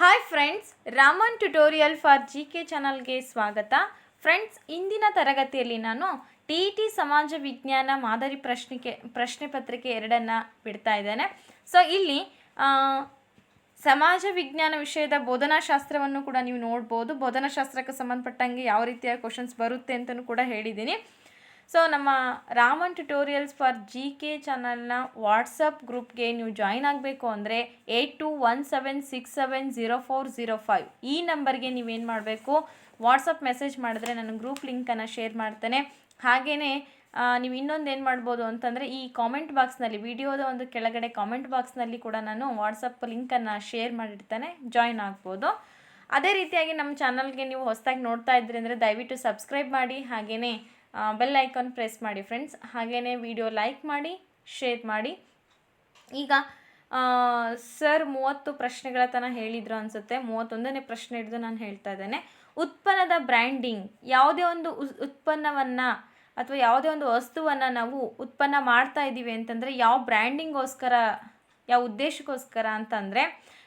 Hi friends Raman tutorial for G K ಚಾನಲ್ಗೆ ಸ್ವಾಗತ. Friends ಇಂದಿನ ತರಗತಿಯಲ್ಲಿ ನಾನು ಟಿ ಇ ಟಿ ಸಮಾಜ ವಿಜ್ಞಾನ ಮಾದರಿ ಪ್ರಶ್ನಿಕೆ, ಪ್ರಶ್ನೆ ಪತ್ರಿಕೆ ಎರಡನ್ನು ಬಿಡ್ತಾ ಇದ್ದೇನೆ. ಸೊ ಇಲ್ಲಿ ಸಮಾಜ ವಿಜ್ಞಾನ ವಿಷಯದ ಬೋಧನಾಶಾಸ್ತ್ರವನ್ನು ಕೂಡ ನೀವು ನೋಡ್ಬೋದು. ಬೋಧನಾಶಾಸ್ತ್ರಕ್ಕೆ ಸಂಬಂಧಪಟ್ಟಂಗೆ ಯಾವ ರೀತಿಯ ಕ್ವಶನ್ಸ್ ಬರುತ್ತೆ ಅಂತಲೂ ಕೂಡ ಹೇಳಿದ್ದೀನಿ. ಸೊ ನಮ್ಮ Raman tutorials for G K ಚಾನಲ್ನ ವಾಟ್ಸಪ್ ಗ್ರೂಪ್ಗೆ ನೀವು ಜಾಯಿನ್ ಆಗಬೇಕು ಅಂದರೆ eight two one seven six seven zero four zero five ಈ ನಂಬರ್ಗೆ ನೀವೇನು ಮಾಡಬೇಕು? ವಾಟ್ಸಪ್ ಮೆಸೇಜ್ ಮಾಡಿದ್ರೆ ನಾನು ಗ್ರೂಪ್ ಲಿಂಕನ್ನು ಶೇರ್ ಮಾಡ್ತೇನೆ. ಹಾಗೆಯೇ ನೀವು ಇನ್ನೊಂದು ಏನು ಮಾಡ್ಬೋದು ಅಂತಂದರೆ ಈ ಕಾಮೆಂಟ್ ಬಾಕ್ಸ್ನಲ್ಲಿ ವಿಡಿಯೋದ ಒಂದು ಕೆಳಗಡೆ ಕಾಮೆಂಟ್ ಬಾಕ್ಸ್ನಲ್ಲಿ ಕೂಡ ನಾನು ವಾಟ್ಸಪ್ ಲಿಂಕನ್ನು ಶೇರ್ ಮಾಡಿರ್ತೇನೆ ಜಾಯಿನ್ ಆಗ್ಬೋದು. ಅದೇ ರೀತಿಯಾಗಿ ನಮ್ಮ ಚಾನಲ್ಗೆ ನೀವು ಹೊಸದಾಗಿ ನೋಡ್ತಾ ಇದ್ರಿ ಅಂದರೆ ದಯವಿಟ್ಟು ಸಬ್ಸ್ಕ್ರೈಬ್ ಮಾಡಿ. ಹಾಗೆಯೇ ಬೆಲ್ ಐಕಾನ್ ಪ್ರೆಸ್ ಮಾಡಿ ಫ್ರೆಂಡ್ಸ್ ಹಾಗೆಯೇ ವಿಡಿಯೋ ಲೈಕ್ ಮಾಡಿ ಶೇರ್ ಮಾಡಿ. ಈಗ ಸರ್ ಮೂವತ್ತು ಪ್ರಶ್ನೆಗಳ ತನ ಹೇಳಿದ್ರು ಅನಿಸುತ್ತೆ. ಮೂವತ್ತೊಂದನೇ ಪ್ರಶ್ನೆ ಹಿಡಿದು ನಾನು ಹೇಳ್ತಾ ಇದ್ದೇನೆ. ಉತ್ಪನ್ನದ ಬ್ರ್ಯಾಂಡಿಂಗ್ ಯಾವುದೇ ಒಂದು ಉತ್ಪನ್ನವನ್ನು ಅಥವಾ ಯಾವುದೇ ಒಂದು ವಸ್ತುವನ್ನು ನಾವು ಉತ್ಪನ್ನ ಮಾಡ್ತಾ ಇದ್ದೀವಿ ಅಂತಂದರೆ ಯಾವ ಬ್ರ್ಯಾಂಡಿಂಗೋಸ್ಕರ ಯಾವ ಉದ್ದೇಶಕ್ಕೋಸ್ಕರ ಅಂತಂದರೆ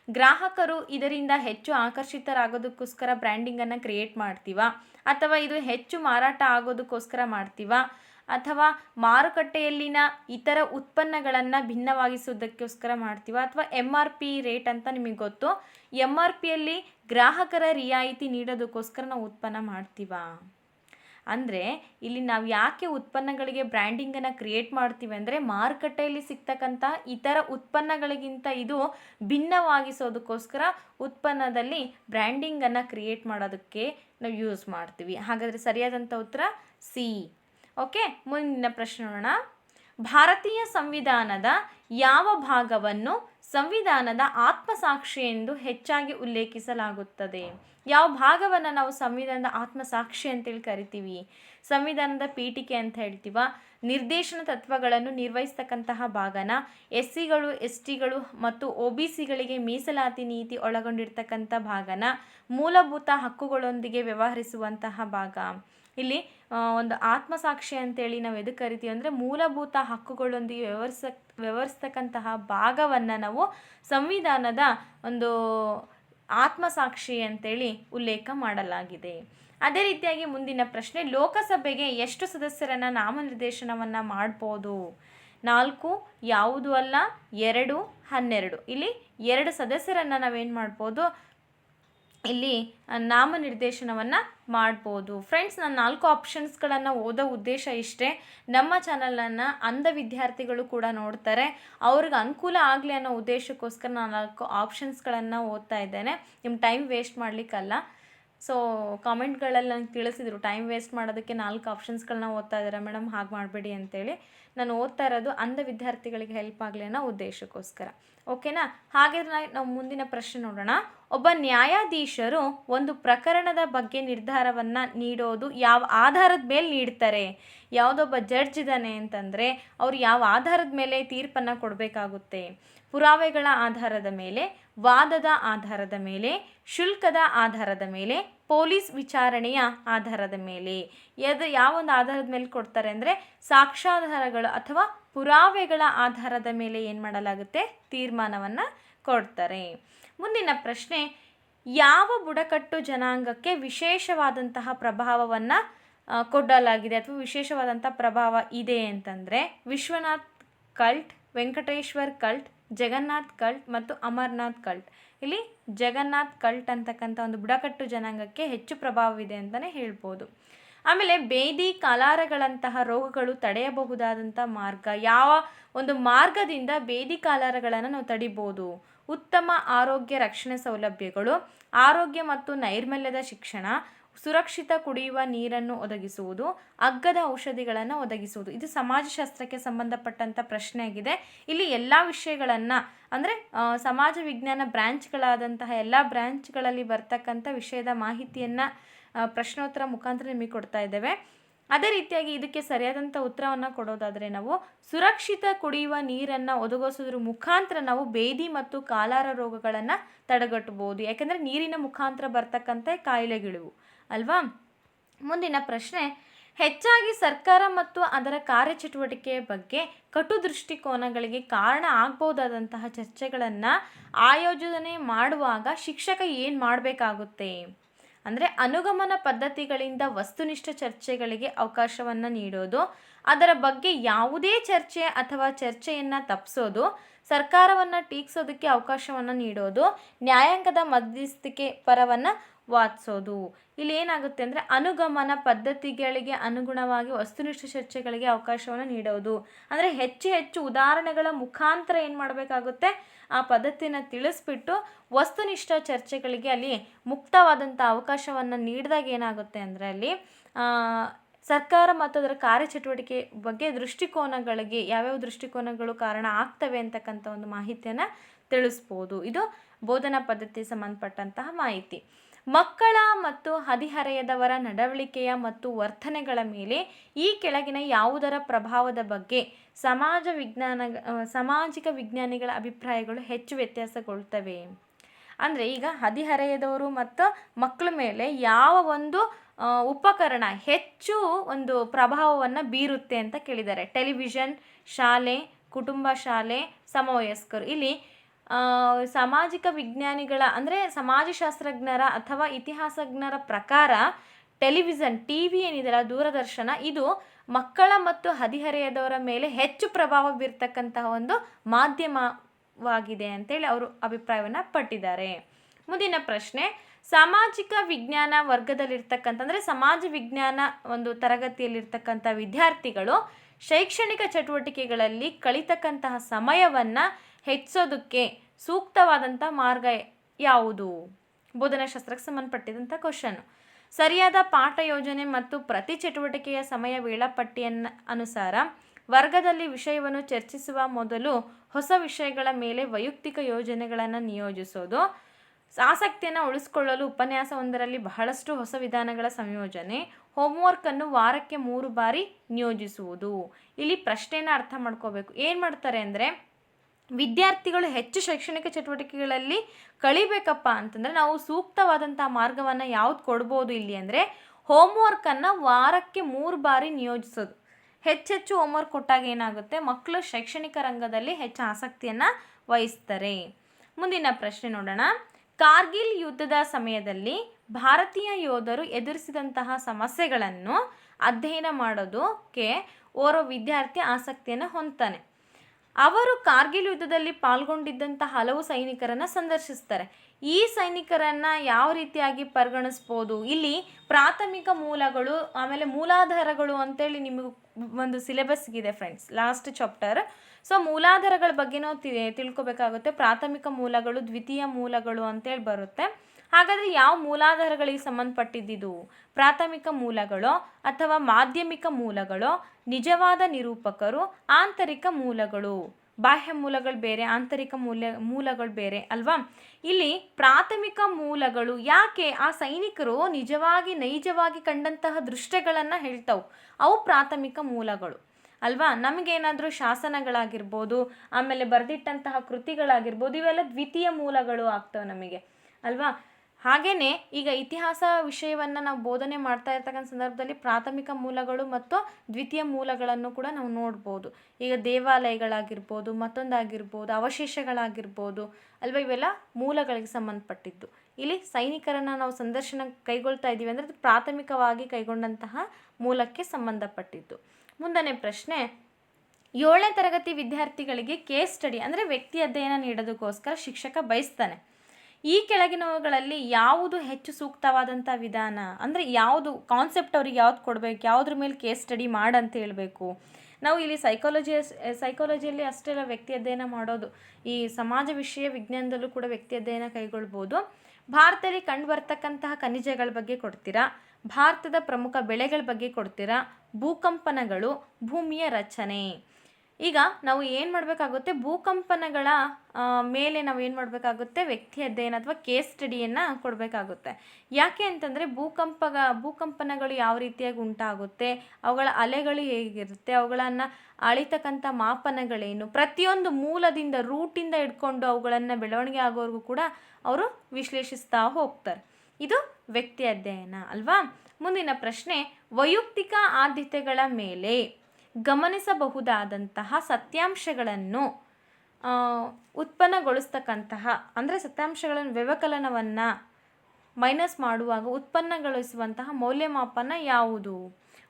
ಗ್ರಾಹಕರು ಇದರಿಂದ ಹೆಚ್ಚು ಆಕರ್ಷಿತರಾಗೋದಕ್ಕೋಸ್ಕರ ಬ್ರ್ಯಾಂಡಿಂಗನ್ನು ಕ್ರಿಯೇಟ್ ಮಾಡ್ತೀವ? ಅಥವಾ ಇದು ಹೆಚ್ಚು ಮಾರಾಟ ಆಗೋದಕ್ಕೋಸ್ಕರ ಮಾಡ್ತೀವ? ಅಥವಾ ಮಾರುಕಟ್ಟೆಯಲ್ಲಿನ ಇತರ ಉತ್ಪನ್ನಗಳನ್ನು ಭಿನ್ನವಾಗಿಸುವುದಕ್ಕೋಸ್ಕರ ಮಾಡ್ತೀವ? ಅಥವಾ ಎಂ ಆರ್ ಪಿ ರೇಟ್ ಅಂತ ನಿಮಗೆ ಗೊತ್ತು? ಎಂ ಆರ್ ಪಿಯಲ್ಲಿ ಗ್ರಾಹಕರ ರಿಯಾಯಿತಿ ನೀಡೋದಕ್ಕೋಸ್ಕರ ನಾವು ಉತ್ಪನ್ನ ಮಾಡ್ತೀವ? ಅಂದರೆ ಇಲ್ಲಿ ನಾವು ಯಾಕೆ ಉತ್ಪನ್ನಗಳಿಗೆ ಬ್ರ್ಯಾಂಡಿಂಗನ್ನು ಕ್ರಿಯೇಟ್ ಮಾಡ್ತೀವಿ ಅಂದರೆ ಮಾರುಕಟ್ಟೆಯಲ್ಲಿ ಸಿಗ್ತಕ್ಕಂಥ ಇತರ ಉತ್ಪನ್ನಗಳಿಗಿಂತ ಇದು ಭಿನ್ನವಾಗಿಸೋದಕ್ಕೋಸ್ಕರ ಉತ್ಪನ್ನದಲ್ಲಿ ಬ್ರ್ಯಾಂಡಿಂಗನ್ನು ಕ್ರಿಯೇಟ್ ಮಾಡೋದಕ್ಕೆ ನಾವು ಯೂಸ್ ಮಾಡ್ತೀವಿ. ಹಾಗಾದರೆ ಸರಿಯಾದಂಥ ಉತ್ತರ ಸಿ ಓಕೆ ಮುಂದಿನ ಪ್ರಶ್ನೆ ನೋಡೋಣ. ಭಾರತೀಯ ಸಂವಿಧಾನದ ಯಾವ ಭಾಗವನ್ನು ಸಂವಿಧಾನದ ಆತ್ಮಸಾಕ್ಷಿ ಎಂದು ಹೆಚ್ಚಾಗಿ ಉಲ್ಲೇಖಿಸಲಾಗುತ್ತದೆ. ಯಾವ ಭಾಗವನ್ನು ನಾವು ಸಂವಿಧಾನದ ಆತ್ಮಸಾಕ್ಷಿ ಅಂತೇಳಿ ಕರಿತೀವಿ? ಸಂವಿಧಾನದ ಪೀಠಿಕೆ ಅಂತ ಹೇಳ್ತೀವ? ನಿರ್ದೇಶನ ತತ್ವಗಳನ್ನು ನಿರ್ವಹಿಸ್ತಕ್ಕಂತಹ ಭಾಗನ ಎಸ್ ಸಿಗಳು ಎಸ್ ಟಿಗಳು ಮತ್ತು ಒ ಬಿ ಸಿಗಳಿಗೆ ಮೀಸಲಾತಿ ನೀತಿ ಒಳಗೊಂಡಿರ್ತಕ್ಕಂಥ ಭಾಗನ ಮೂಲಭೂತ ಹಕ್ಕುಗಳೊಂದಿಗೆ ವ್ಯವಹರಿಸುವಂತಹ ಭಾಗ. ಇಲ್ಲಿ ಒಂದು ಆತ್ಮಸಾಕ್ಷಿ ಅಂತೇಳಿ ನಾವು ಎದು ಕರಿತೀವಿ ಅಂದರೆ ಮೂಲಭೂತ ಹಕ್ಕುಗಳೊಂದಿಗೆ ವ್ಯವಹರಿಸ, ವ್ಯವಹರಿಸ್ತಕ್ಕಂತಹ ಭಾಗವನ್ನು ನಾವು ಸಂವಿಧಾನದ ಒಂದು ಆತ್ಮಸಾಕ್ಷಿ ಅಂತೇಳಿ ಉಲ್ಲೇಖ ಮಾಡಲಾಗಿದೆ. ಅದೇ ರೀತಿಯಾಗಿ ಮುಂದಿನ ಪ್ರಶ್ನೆ, ಲೋಕಸಭೆಗೆ ಎಷ್ಟು ಸದಸ್ಯರನ್ನು ನಾಮನಿರ್ದೇಶನವನ್ನು ಮಾಡ್ಬೋದು? ನಾಲ್ಕು, ಯಾವುದು ಅಲ್ಲ? ಎರಡು, ಹನ್ನೆರಡು. ಇಲ್ಲಿ ಎರಡು ಸದಸ್ಯರನ್ನು ನಾವೇನು ಮಾಡ್ಬೋದು? ಇಲ್ಲಿ ನಾಮ ನಾಮನಿರ್ದೇಶನವನ್ನು ಮಾಡ್ಬೋದು. ಫ್ರೆಂಡ್ಸ್ ನಾನು ನಾಲ್ಕು ಆಪ್ಷನ್ಸ್ಗಳನ್ನು ಓದೋ ಉದ್ದೇಶ ಇಷ್ಟೇ. ನಮ್ಮ ಚಾನಲನ್ನು ಅಂಧ ವಿದ್ಯಾರ್ಥಿಗಳು ಕೂಡ ನೋಡ್ತಾರೆ. ಅವ್ರಿಗೆ ಅನುಕೂಲ ಆಗಲಿ ಅನ್ನೋ ಉದ್ದೇಶಕ್ಕೋಸ್ಕರ ನಾನು ನಾಲ್ಕು ಆಪ್ಷನ್ಸ್ಗಳನ್ನು ಓದ್ತಾ ಇದ್ದೇನೆ. ನಿಮ್ಮ ಟೈಮ್ ವೇಸ್ಟ್ ಮಾಡಲಿಕ್ಕಲ್ಲ. ಸೊ ಕಾಮೆಂಟ್ಗಳಲ್ಲಿ ನನಗೆ ತಿಳಿಸಿದರು ಟೈಮ್ ವೇಸ್ಟ್ ಮಾಡೋದಕ್ಕೆ ನಾಲ್ಕು ಆಪ್ಷನ್ಸ್ಗಳನ್ನ ಓದ್ತಾ ಇದ್ದಾರೆ ಮೇಡಮ್? ಹಾಗೆ ಮಾಡಬೇಡಿ ಅಂತೇಳಿ. ನಾನು ಓದ್ತಾ ಇರೋದು ಅಂಧ ವಿದ್ಯಾರ್ಥಿಗಳಿಗೆ ಹೆಲ್ಪ್ ಆಗಲಿ ಅನ್ನೋ ಉದ್ದೇಶಕ್ಕೋಸ್ಕರ. ಓಕೆನಾ ಹಾಗಿದ್ರೆ ನಾವು ಮುಂದಿನ ಪ್ರಶ್ನೆ ನೋಡೋಣ. ಒಬ್ಬ ನ್ಯಾಯಾಧೀಶರು ಒಂದು ಪ್ರಕರಣದ ಬಗ್ಗೆ ನಿರ್ಧಾರವನ್ನು ನೀಡೋದು ಯಾವ ಆಧಾರದ ಮೇಲೆ ನೀಡ್ತಾರೆ? ಯಾವುದೊಬ್ಬ ಜಡ್ಜ್ ಇದ್ದಾನೆ ಅಂತಂದರೆ ಅವ್ರು ಯಾವ ಆಧಾರದ ಮೇಲೆ ತೀರ್ಪನ್ನು ಕೊಡಬೇಕಾಗುತ್ತೆ? ಪುರಾವೆಗಳ ಆಧಾರದ ಮೇಲೆ, ವಾದದ ಆಧಾರದ ಮೇಲೆ, ಶುಲ್ಕದ ಆಧಾರದ ಮೇಲೆ, ಪೊಲೀಸ್ ವಿಚಾರಣೆಯ ಆಧಾರದ ಮೇಲೆ. ಯದ ಯಾವೊಂದು ಆಧಾರದ ಮೇಲೆ ಕೊಡ್ತಾರೆ ಅಂದರೆ ಸಾಕ್ಷ್ಯಾಧಾರಗಳು ಅಥವಾ ಪುರಾವೆಗಳ ಆಧಾರದ ಮೇಲೆ ಏನು ಮಾಡಲಾಗುತ್ತೆ? ತೀರ್ಮಾನವನ್ನು ಕೊಡ್ತಾರೆ. ಮುಂದಿನ ಪ್ರಶ್ನೆ, ಯಾವ ಬುಡಕಟ್ಟು ಜನಾಂಗಕ್ಕೆ ವಿಶೇಷವಾದಂತಹ ಪ್ರಭಾವವನ್ನು ಕೊಡಲಾಗಿದೆ ಅಥವಾ ವಿಶೇಷವಾದಂಥ ಪ್ರಭಾವ ಇದೆ ಅಂತಂದರೆ Vishwanath cult, Venkateshwar cult Jagannath cult ಮತ್ತು ಅಮರ್ನಾಥ್ ಕಲ್ಟ್. ಇಲ್ಲಿ ಜಗನ್ನಾಥ್ ಕಲ್ಟ್ ಅಂತಕ್ಕಂಥ ಒಂದು ಬುಡಕಟ್ಟು ಜನಾಂಗಕ್ಕೆ ಹೆಚ್ಚು ಪ್ರಭಾವವಿದೆ ಅಂತಲೇ ಹೇಳ್ಬೋದು. ಆಮೇಲೆ ಬೇದಿ ಕಾಲಾರಗಳಂತಹ ರೋಗಗಳು ತಡೆಯಬಹುದಾದಂಥ ಮಾರ್ಗ, ಯಾವ ಒಂದು ಮಾರ್ಗದಿಂದ ಬೇದಿ ಕಾಲಾರಗಳನ್ನು ನಾವು ತಡಿಬೋದು? ಉತ್ತಮ ಆರೋಗ್ಯ ರಕ್ಷಣೆ ಸೌಲಭ್ಯಗಳು, ಆರೋಗ್ಯ ಮತ್ತು ನೈರ್ಮಲ್ಯದ ಶಿಕ್ಷಣ ಸುರಕ್ಷಿತ ಕುಡಿಯುವ ನೀರನ್ನು ಒದಗಿಸುವುದು, ಅಗ್ಗದ ಔಷಧಿಗಳನ್ನು ಒದಗಿಸುವುದು. ಇದು ಸಮಾಜಶಾಸ್ತ್ರಕ್ಕೆ ಸಂಬಂಧಪಟ್ಟಂಥ ಪ್ರಶ್ನೆ ಆಗಿದೆ ಇಲ್ಲಿ ಎಲ್ಲ ವಿಷಯಗಳನ್ನು, ಅಂದರೆ ಸಮಾಜ ವಿಜ್ಞಾನ ಬ್ರ್ಯಾಂಚ್ಗಳಾದಂತಹ ಎಲ್ಲ ಬ್ರ್ಯಾಂಚ್ಗಳಲ್ಲಿ ಬರ್ತಕ್ಕಂಥ ವಿಷಯದ ಮಾಹಿತಿಯನ್ನು ಪ್ರಶ್ನೋತ್ತರ ಮುಖಾಂತರ ನಿಮಗೆ ಕೊಡ್ತಾ ಇದ್ದೇವೆ. ಅದೇ ರೀತಿಯಾಗಿ ಇದಕ್ಕೆ ಸರಿಯಾದಂಥ ಉತ್ತರವನ್ನು ಕೊಡೋದಾದರೆ ನಾವು, ಸುರಕ್ಷಿತ ಕುಡಿಯುವ ನೀರನ್ನು ಒದಗಿಸೋದ್ರ ಮುಖಾಂತರ ನಾವು ಬೇದಿ ಮತ್ತು ಕಾಲಾರ ರೋಗಗಳನ್ನು ತಡೆಗಟ್ಟಬಹುದು. ಯಾಕೆಂದರೆ ನೀರಿನ ಮುಖಾಂತರ ಬರ್ತಕ್ಕಂಥ ಕಾಯಿಲೆಗಳಿವು. ಅಲ್ವಾ? ಮುಂದಿನ ಪ್ರಶ್ನೆ, ಹೆಚ್ಚಾಗಿ ಸರ್ಕಾರ ಮತ್ತು ಅದರ ಕಾರ್ಯಚಟುವಟಿಕೆಯ ಬಗ್ಗೆ ಕಟು ದೃಷ್ಟಿಕೋನಗಳಿಗೆ ಕಾರಣ ಆಗ್ಬೋದಾದಂತಹ ಚರ್ಚೆಗಳನ್ನು ಆಯೋಜನೆ ಮಾಡುವಾಗ ಶಿಕ್ಷಕ ಏನು ಮಾಡಬೇಕಾಗುತ್ತೆ? ಅಂದರೆ ಅನುಗಮನ ಪದ್ಧತಿಗಳಿಂದ ವಸ್ತುನಿಷ್ಠ ಚರ್ಚೆಗಳಿಗೆ ಅವಕಾಶವನ್ನು ನೀಡೋದು, ಅದರ ಬಗ್ಗೆ ಯಾವುದೇ ಚರ್ಚೆ ಅಥವಾ ಚರ್ಚೆಯನ್ನು ತಪ್ಪಿಸೋದು ಸರ್ಕಾರವನ್ನು ಟೀಕ್ಸೋದಕ್ಕೆ ಅವಕಾಶವನ್ನು ನೀಡೋದು, ನ್ಯಾಯಾಂಗದ ಮಧ್ಯಸ್ಥಿಕೆ ಪರವನ್ನು ವಾದಿಸೋದು ಇಲ್ಲಿ ಏನಾಗುತ್ತೆ ಅಂದರೆ ಅನುಗಮನ ಪದ್ಧತಿಗಳಿಗೆ ಅನುಗುಣವಾಗಿ ವಸ್ತುನಿಷ್ಠ ಚರ್ಚೆಗಳಿಗೆ ಅವಕಾಶವನ್ನು ನೀಡೋದು. ಅಂದರೆ ಹೆಚ್ಚು ಹೆಚ್ಚು ಉದಾಹರಣೆಗಳ ಮುಖಾಂತರ ಏನು ಮಾಡಬೇಕಾಗುತ್ತೆ? ಆ ಪದ್ಧತಿನ ತಿಳಿಸ್ಬಿಟ್ಟು ವಸ್ತುನಿಷ್ಠ ಚರ್ಚೆಗಳಿಗೆ ಅಲ್ಲಿ ಮುಕ್ತವಾದಂಥ ಅವಕಾಶವನ್ನು ನೀಡಿದಾಗ ಏನಾಗುತ್ತೆ ಅಂದರೆ ಅಲ್ಲಿ ಸರ್ಕಾರ ಮತ್ತು ಅದರ ಕಾರ್ಯಚಟುವಟಿಕೆ ಬಗ್ಗೆ ದೃಷ್ಟಿಕೋನಗಳಿಗೆ ಯಾವ್ಯಾವ ದೃಷ್ಟಿಕೋನಗಳು ಕಾರಣ ಆಗ್ತವೆ ಅಂತಕ್ಕಂಥ ಒಂದು ಮಾಹಿತಿಯನ್ನು ತಿಳಿಸ್ಬೋದು. ಇದು ಬೋಧನಾ ಪದ್ಧತಿಗೆ ಸಂಬಂಧಪಟ್ಟಂತಹ ಮಾಹಿತಿ. ಮಕ್ಕಳ ಮತ್ತು ಹದಿಹರೆಯದವರ ನಡವಳಿಕೆಯ ಮತ್ತು ವರ್ತನೆಗಳ ಮೇಲೆ ಈ ಕೆಳಗಿನ ಯಾವುದರ ಪ್ರಭಾವದ ಬಗ್ಗೆ ಸಮಾಜ ವಿಜ್ಞಾನ ಸಾಮಾಜಿಕ ವಿಜ್ಞಾನಿಗಳ ಅಭಿಪ್ರಾಯಗಳು ಹೆಚ್ಚು ವ್ಯತ್ಯಾಸಗೊಳ್ತವೆ. ಅಂದರೆ ಈಗ ಹದಿಹರೆಯದವರು ಮತ್ತು ಮಕ್ಕಳ ಮೇಲೆ ಯಾವ ಒಂದು ಉಪಕರಣ ಹೆಚ್ಚು ಒಂದು ಪ್ರಭಾವವನ್ನು ಬೀರುತ್ತೆ ಅಂತ ಕೇಳಿದ್ದಾರೆ. ಟೆಲಿವಿಷನ್ ಶಾಲೆ, ಕುಟುಂಬ ಶಾಲೆ, ಸಮವಯಸ್ಕರು. ಇಲ್ಲಿ ಸಾಮಾಜಿಕ ವಿಜ್ಞಾನಿಗಳ, ಅಂದರೆ ಸಮಾಜಶಾಸ್ತ್ರಜ್ಞರ ಅಥವಾ ಇತಿಹಾಸಜ್ಞರ ಪ್ರಕಾರ ಟೆಲಿವಿಷನ್ ಟಿ ವಿ ಏನಿದೆಯಲ್ಲ, ದೂರದರ್ಶನ, ಇದು ಮಕ್ಕಳ ಮತ್ತು ಹದಿಹರೆಯದವರ ಮೇಲೆ ಹೆಚ್ಚು ಪ್ರಭಾವ ಬೀರ್ತಕ್ಕಂತಹ ಒಂದು ಮಾಧ್ಯಮವಾಗಿದೆ ಅಂತೇಳಿ ಅವರು ಅಭಿಪ್ರಾಯವನ್ನು ಪಟ್ಟಿದ್ದಾರೆ. ಮುಂದಿನ ಪ್ರಶ್ನೆ, ಸಾಮಾಜಿಕ ವಿಜ್ಞಾನ ವರ್ಗದಲ್ಲಿರ್ತಕ್ಕಂಥ ಅಂದರೆ ಸಮಾಜ ವಿಜ್ಞಾನ ಒಂದು ತರಗತಿಯಲ್ಲಿರ್ತಕ್ಕಂಥ ವಿದ್ಯಾರ್ಥಿಗಳು ಶೈಕ್ಷಣಿಕ ಚಟುವಟಿಕೆಗಳಲ್ಲಿ ಕಳಿತಕ್ಕಂತಹ ಸಮಯವನ್ನು ಹೆಚ್ಚೋದಕ್ಕೆ ಸೂಕ್ತವಾದಂಥ ಮಾರ್ಗ ಯಾವುದು? ಬೋಧನಾಶಾಸ್ತ್ರಕ್ಕೆ ಸಂಬಂಧಪಟ್ಟಿದಂಥ ಕ್ವಶನ್ ಸರಿಯಾದ ಪಾಠ ಯೋಜನೆ ಮತ್ತು ಪ್ರತಿ ಚಟುವಟಿಕೆಯ ಸಮಯ ವೇಳಾಪಟ್ಟಿಯನ್ನು ಅನುಸಾರ ವರ್ಗದಲ್ಲಿ ವಿಷಯವನ್ನು ಚರ್ಚಿಸುವ ಮೊದಲು ಹೊಸ ವಿಷಯಗಳ ಮೇಲೆ ವೈಯಕ್ತಿಕ ಯೋಜನೆಗಳನ್ನು ನಿಯೋಜಿಸೋದು. ಆಸಕ್ತಿಯನ್ನು ಉಳಿಸ್ಕೊಳ್ಳಲು ಉಪನ್ಯಾಸವೊಂದರಲ್ಲಿ ಬಹಳಷ್ಟು ಹೊಸ ವಿಧಾನಗಳ ಸಂಯೋಜನೆ ಹೋಮ್ವರ್ಕನ್ನು ವಾರಕ್ಕೆ ಮೂರು ಬಾರಿ ನಿಯೋಜಿಸುವುದು. ಇಲ್ಲಿ ಪ್ರಶ್ನೆಯನ್ನು ಅರ್ಥ ಮಾಡ್ಕೋಬೇಕು. ಏನು ಮಾಡ್ತಾರೆ ಅಂದರೆ ವಿದ್ಯಾರ್ಥಿಗಳು ಹೆಚ್ಚು ಶೈಕ್ಷಣಿಕ ಚಟುವಟಿಕೆಗಳಲ್ಲಿ ಕಳಿಬೇಕಪ್ಪ ಅಂತಂದರೆ ನಾವು ಸೂಕ್ತವಾದಂಥ ಮಾರ್ಗವನ್ನು ಯಾವ್ದು ಕೊಡ್ಬೋದು ಇಲ್ಲಿ ಅಂದರೆ ಹೋಮ್ವರ್ಕನ್ನು ವಾರಕ್ಕೆ ಮೂರು ಬಾರಿ ನಿಯೋಜಿಸೋದು. ಹೆಚ್ಚೆಚ್ಚು ಹೋಮ್ವರ್ಕ್ ಕೊಟ್ಟಾಗ ಏನಾಗುತ್ತೆ? ಮಕ್ಕಳು ಶೈಕ್ಷಣಿಕ ರಂಗದಲ್ಲಿ ಹೆಚ್ಚು ಆಸಕ್ತಿಯನ್ನು ವಹಿಸ್ತಾರೆ. ಮುಂದಿನ ಪ್ರಶ್ನೆ ನೋಡೋಣ. ಕಾರ್ಗಿಲ್ ಯುದ್ಧದ ಸಮಯದಲ್ಲಿ ಭಾರತೀಯ ಯೋಧರು ಎದುರಿಸಿದಂತಹ ಸಮಸ್ಯೆಗಳನ್ನು ಅಧ್ಯಯನ ಮಾಡೋದಕ್ಕೆ ಓರ್ವ ವಿದ್ಯಾರ್ಥಿ ಆಸಕ್ತಿಯನ್ನು ಹೊಂದ್ತಾನೆ. ಅವರು ಕಾರ್ಗಿಲ್ ಯುದ್ಧದಲ್ಲಿ ಪಾಲ್ಗೊಂಡಿದ್ದಂಥ ಹಲವು ಸೈನಿಕರನ್ನು ಸಂದರ್ಶಿಸ್ತಾರೆ. ಈ ಸೈನಿಕರನ್ನು ಯಾವ ರೀತಿಯಾಗಿ ಪರಿಗಣಿಸ್ಬೋದು? ಇಲ್ಲಿ ಪ್ರಾಥಮಿಕ ಮೂಲಗಳು, ಆಮೇಲೆ ಮೂಲಾಧಾರಗಳು ಅಂತೇಳಿ ನಿಮಗೆ ಒಂದು ಸಿಲೆಬಸ್ಗಿದೆ ಫ್ರೆಂಡ್ಸ್ ಲಾಸ್ಟ್ ಚಾಪ್ಟರ್ ಸೊ ಮೂಲಾಧಾರಗಳ ಬಗ್ಗೆನೂ ತಿ ತಿಳ್ಕೊಬೇಕಾಗುತ್ತೆ. ಪ್ರಾಥಮಿಕ ಮೂಲಗಳು, ದ್ವಿತೀಯ ಮೂಲಗಳು ಅಂತೇಳಿ ಬರುತ್ತೆ. ಹಾಗಾದರೆ ಯಾವ ಮೂಲಾಧಾರಗಳಿಗೆ ಸಂಬಂಧಪಟ್ಟಿದ್ದಿದು? ಪ್ರಾಥಮಿಕ ಮೂಲಗಳು ಅಥವಾ ಮಾಧ್ಯಮಿಕ ಮೂಲಗಳು? ನಿಜವಾದ ನಿರೂಪಕರು, ಆಂತರಿಕ ಮೂಲಗಳು. ಬಾಹ್ಯ ಮೂಲಗಳು ಬೇರೆ, ಆಂತರಿಕ ಮೂಲ ಮೂಲಗಳು ಬೇರೆ ಅಲ್ವಾ? ಇಲ್ಲಿ ಪ್ರಾಥಮಿಕ ಮೂಲಗಳು ಯಾಕೆ ಆ ಸೈನಿಕರು ನಿಜವಾಗಿ, ನೈಜವಾಗಿ ಕಂಡಂತಹ ದೃಶ್ಯಗಳನ್ನು ಹೇಳ್ತಾವು? ಅವು ಪ್ರಾಥಮಿಕ ಮೂಲಗಳು ಅಲ್ವಾ? ನಮಗೇನಾದರೂ ಶಾಸನಗಳಾಗಿರ್ಬೋದು, ಆಮೇಲೆ ಬರೆದಿಟ್ಟಂತಹ ಕೃತಿಗಳಾಗಿರ್ಬೋದು, ಇವೆಲ್ಲ ದ್ವಿತೀಯ ಮೂಲಗಳು ಆಗ್ತವೆ ನಮಗೆ ಅಲ್ವಾ? ಹಾಗೆಯೇ ಈಗ ಇತಿಹಾಸ ವಿಷಯವನ್ನು ನಾವು ಬೋಧನೆ ಮಾಡ್ತಾ ಇರ್ತಕ್ಕಂಥ ಸಂದರ್ಭದಲ್ಲಿ ಪ್ರಾಥಮಿಕ ಮೂಲಗಳು ಮತ್ತು ದ್ವಿತೀಯ ಮೂಲಗಳನ್ನು ಕೂಡ ನಾವು ನೋಡ್ಬೋದು. ಈಗ ದೇವಾಲಯಗಳಾಗಿರ್ಬೋದು, ಮತ್ತೊಂದಾಗಿರ್ಬೋದು, ಅವಶೇಷಗಳಾಗಿರ್ಬೋದು, ಅಲ್ವಾ? ಇವೆಲ್ಲ ಮೂಲಗಳಿಗೆ ಸಂಬಂಧಪಟ್ಟಿದ್ದು. ಇಲ್ಲಿ ಸೈನಿಕರನ್ನು ನಾವು ಸಂದರ್ಶನ ಕೈಗೊಳ್ತಾ ಇದ್ದೀವಿ ಅಂದರೆ ಅದು ಪ್ರಾಥಮಿಕವಾಗಿ ಕೈಗೊಂಡಂತಹ ಮೂಲಕ್ಕೆ ಸಂಬಂಧಪಟ್ಟಿದ್ದು. ಮುಂದನೇ ಪ್ರಶ್ನೆ, ಏಳನೇ ತರಗತಿ ವಿದ್ಯಾರ್ಥಿಗಳಿಗೆ ಕೇಸ್ ಸ್ಟಡಿ ಅಂದರೆ ವ್ಯಕ್ತಿ ಅಧ್ಯಯನ ನೀಡೋದಕ್ಕೋಸ್ಕರ ಶಿಕ್ಷಕ ಬಯಸ್ತಾನೆ. ಈ ಕೆಳಗಿನವುಗಳಲ್ಲಿ ಯಾವುದು ಹೆಚ್ಚು ಸೂಕ್ತವಾದಂಥ ವಿಧಾನ? ಅಂದರೆ ಯಾವುದು ಕಾನ್ಸೆಪ್ಟ್ ಅವ್ರಿಗೆ ಯಾವ್ದು ಕೊಡಬೇಕು? ಯಾವುದ್ರ ಮೇಲೆ ಕೇಸ್ ಸ್ಟಡಿ ಮಾಡಂತ ಹೇಳಬೇಕು. ನಾವು ಇಲ್ಲಿ ಸೈಕಾಲಜಿ ಸೈಕಾಲಜಿಯಲ್ಲಿ ಅಷ್ಟೆಲ್ಲ ವ್ಯಕ್ತಿ ಅಧ್ಯಯನ ಮಾಡೋದು. ಈ ಸಮಾಜ ವಿಷಯ ವಿಜ್ಞಾನದಲ್ಲೂ ಕೂಡ ವ್ಯಕ್ತಿ ಅಧ್ಯಯನ ಕೈಗೊಳ್ಬೋದು. ಭಾರತದಲ್ಲಿ ಕಂಡುಬರ್ತಕ್ಕಂತಹ ಖನಿಜಗಳ ಬಗ್ಗೆ ಕೊಡ್ತೀರಾ? ಭಾರತದ ಪ್ರಮುಖ ಬೆಳೆಗಳ ಬಗ್ಗೆ ಕೊಡ್ತೀರಾ? ಭೂಕಂಪನಗಳು, ಭೂಮಿಯ ರಚನೆ. ಈಗ ನಾವು ಏನು ಮಾಡಬೇಕಾಗುತ್ತೆ? ಭೂಕಂಪನಗಳ ಮೇಲೆ ನಾವು ಏನು ಮಾಡಬೇಕಾಗುತ್ತೆ? ವ್ಯಕ್ತಿ ಅಧ್ಯಯನ ಅಥವಾ ಕೇಸ್ ಸ್ಟಡಿಯನ್ನು ಕೊಡಬೇಕಾಗುತ್ತೆ. ಯಾಕೆ ಅಂತಂದರೆ ಭೂಕಂಪಗ, ಭೂಕಂಪನಗಳು ಯಾವ ರೀತಿಯಾಗಿ ಉಂಟಾಗುತ್ತೆ? ಅವುಗಳ ಅಲೆಗಳು ಹೇಗಿರುತ್ತೆ? ಅವುಗಳನ್ನು ಅಳಿತಕ್ಕಂಥ ಮಾಪನಗಳೇನು? ಪ್ರತಿಯೊಂದು ಮೂಲದಿಂದ ರೂಟಿಂದ ಹಿಡ್ಕೊಂಡು ಅವುಗಳನ್ನು ಬೆಳವಣಿಗೆ ಆಗೋವರೆಗೂ ಕೂಡ ಅವರು ವಿಶ್ಲೇಷಿಸ್ತಾ ಹೋಗ್ತಾರೆ. ಇದು ವ್ಯಕ್ತಿ ಅಧ್ಯಯನ, ಅಲ್ವಾ? ಮುಂದಿನ ಪ್ರಶ್ನೆ, ವೈಯಕ್ತಿಕ ಆದ್ಯತೆಗಳ ಮೇಲೆ. ಗಮನಿಸಬಹುದಾದಂತಹ ಸತ್ಯಾಂಶಗಳನ್ನು ಉತ್ಪನ್ನಗೊಳಿಸ್ತಕ್ಕಂತಹ, ಅಂದರೆ ಸತ್ಯಾಂಶಗಳನ್ನು ವ್ಯವಕಲನವನ್ನು ಮೈನಸ್ ಮಾಡುವಾಗ ಉತ್ಪನ್ನಗೊಳಿಸುವಂತಹ ಮೌಲ್ಯಮಾಪನ ಯಾವುದು?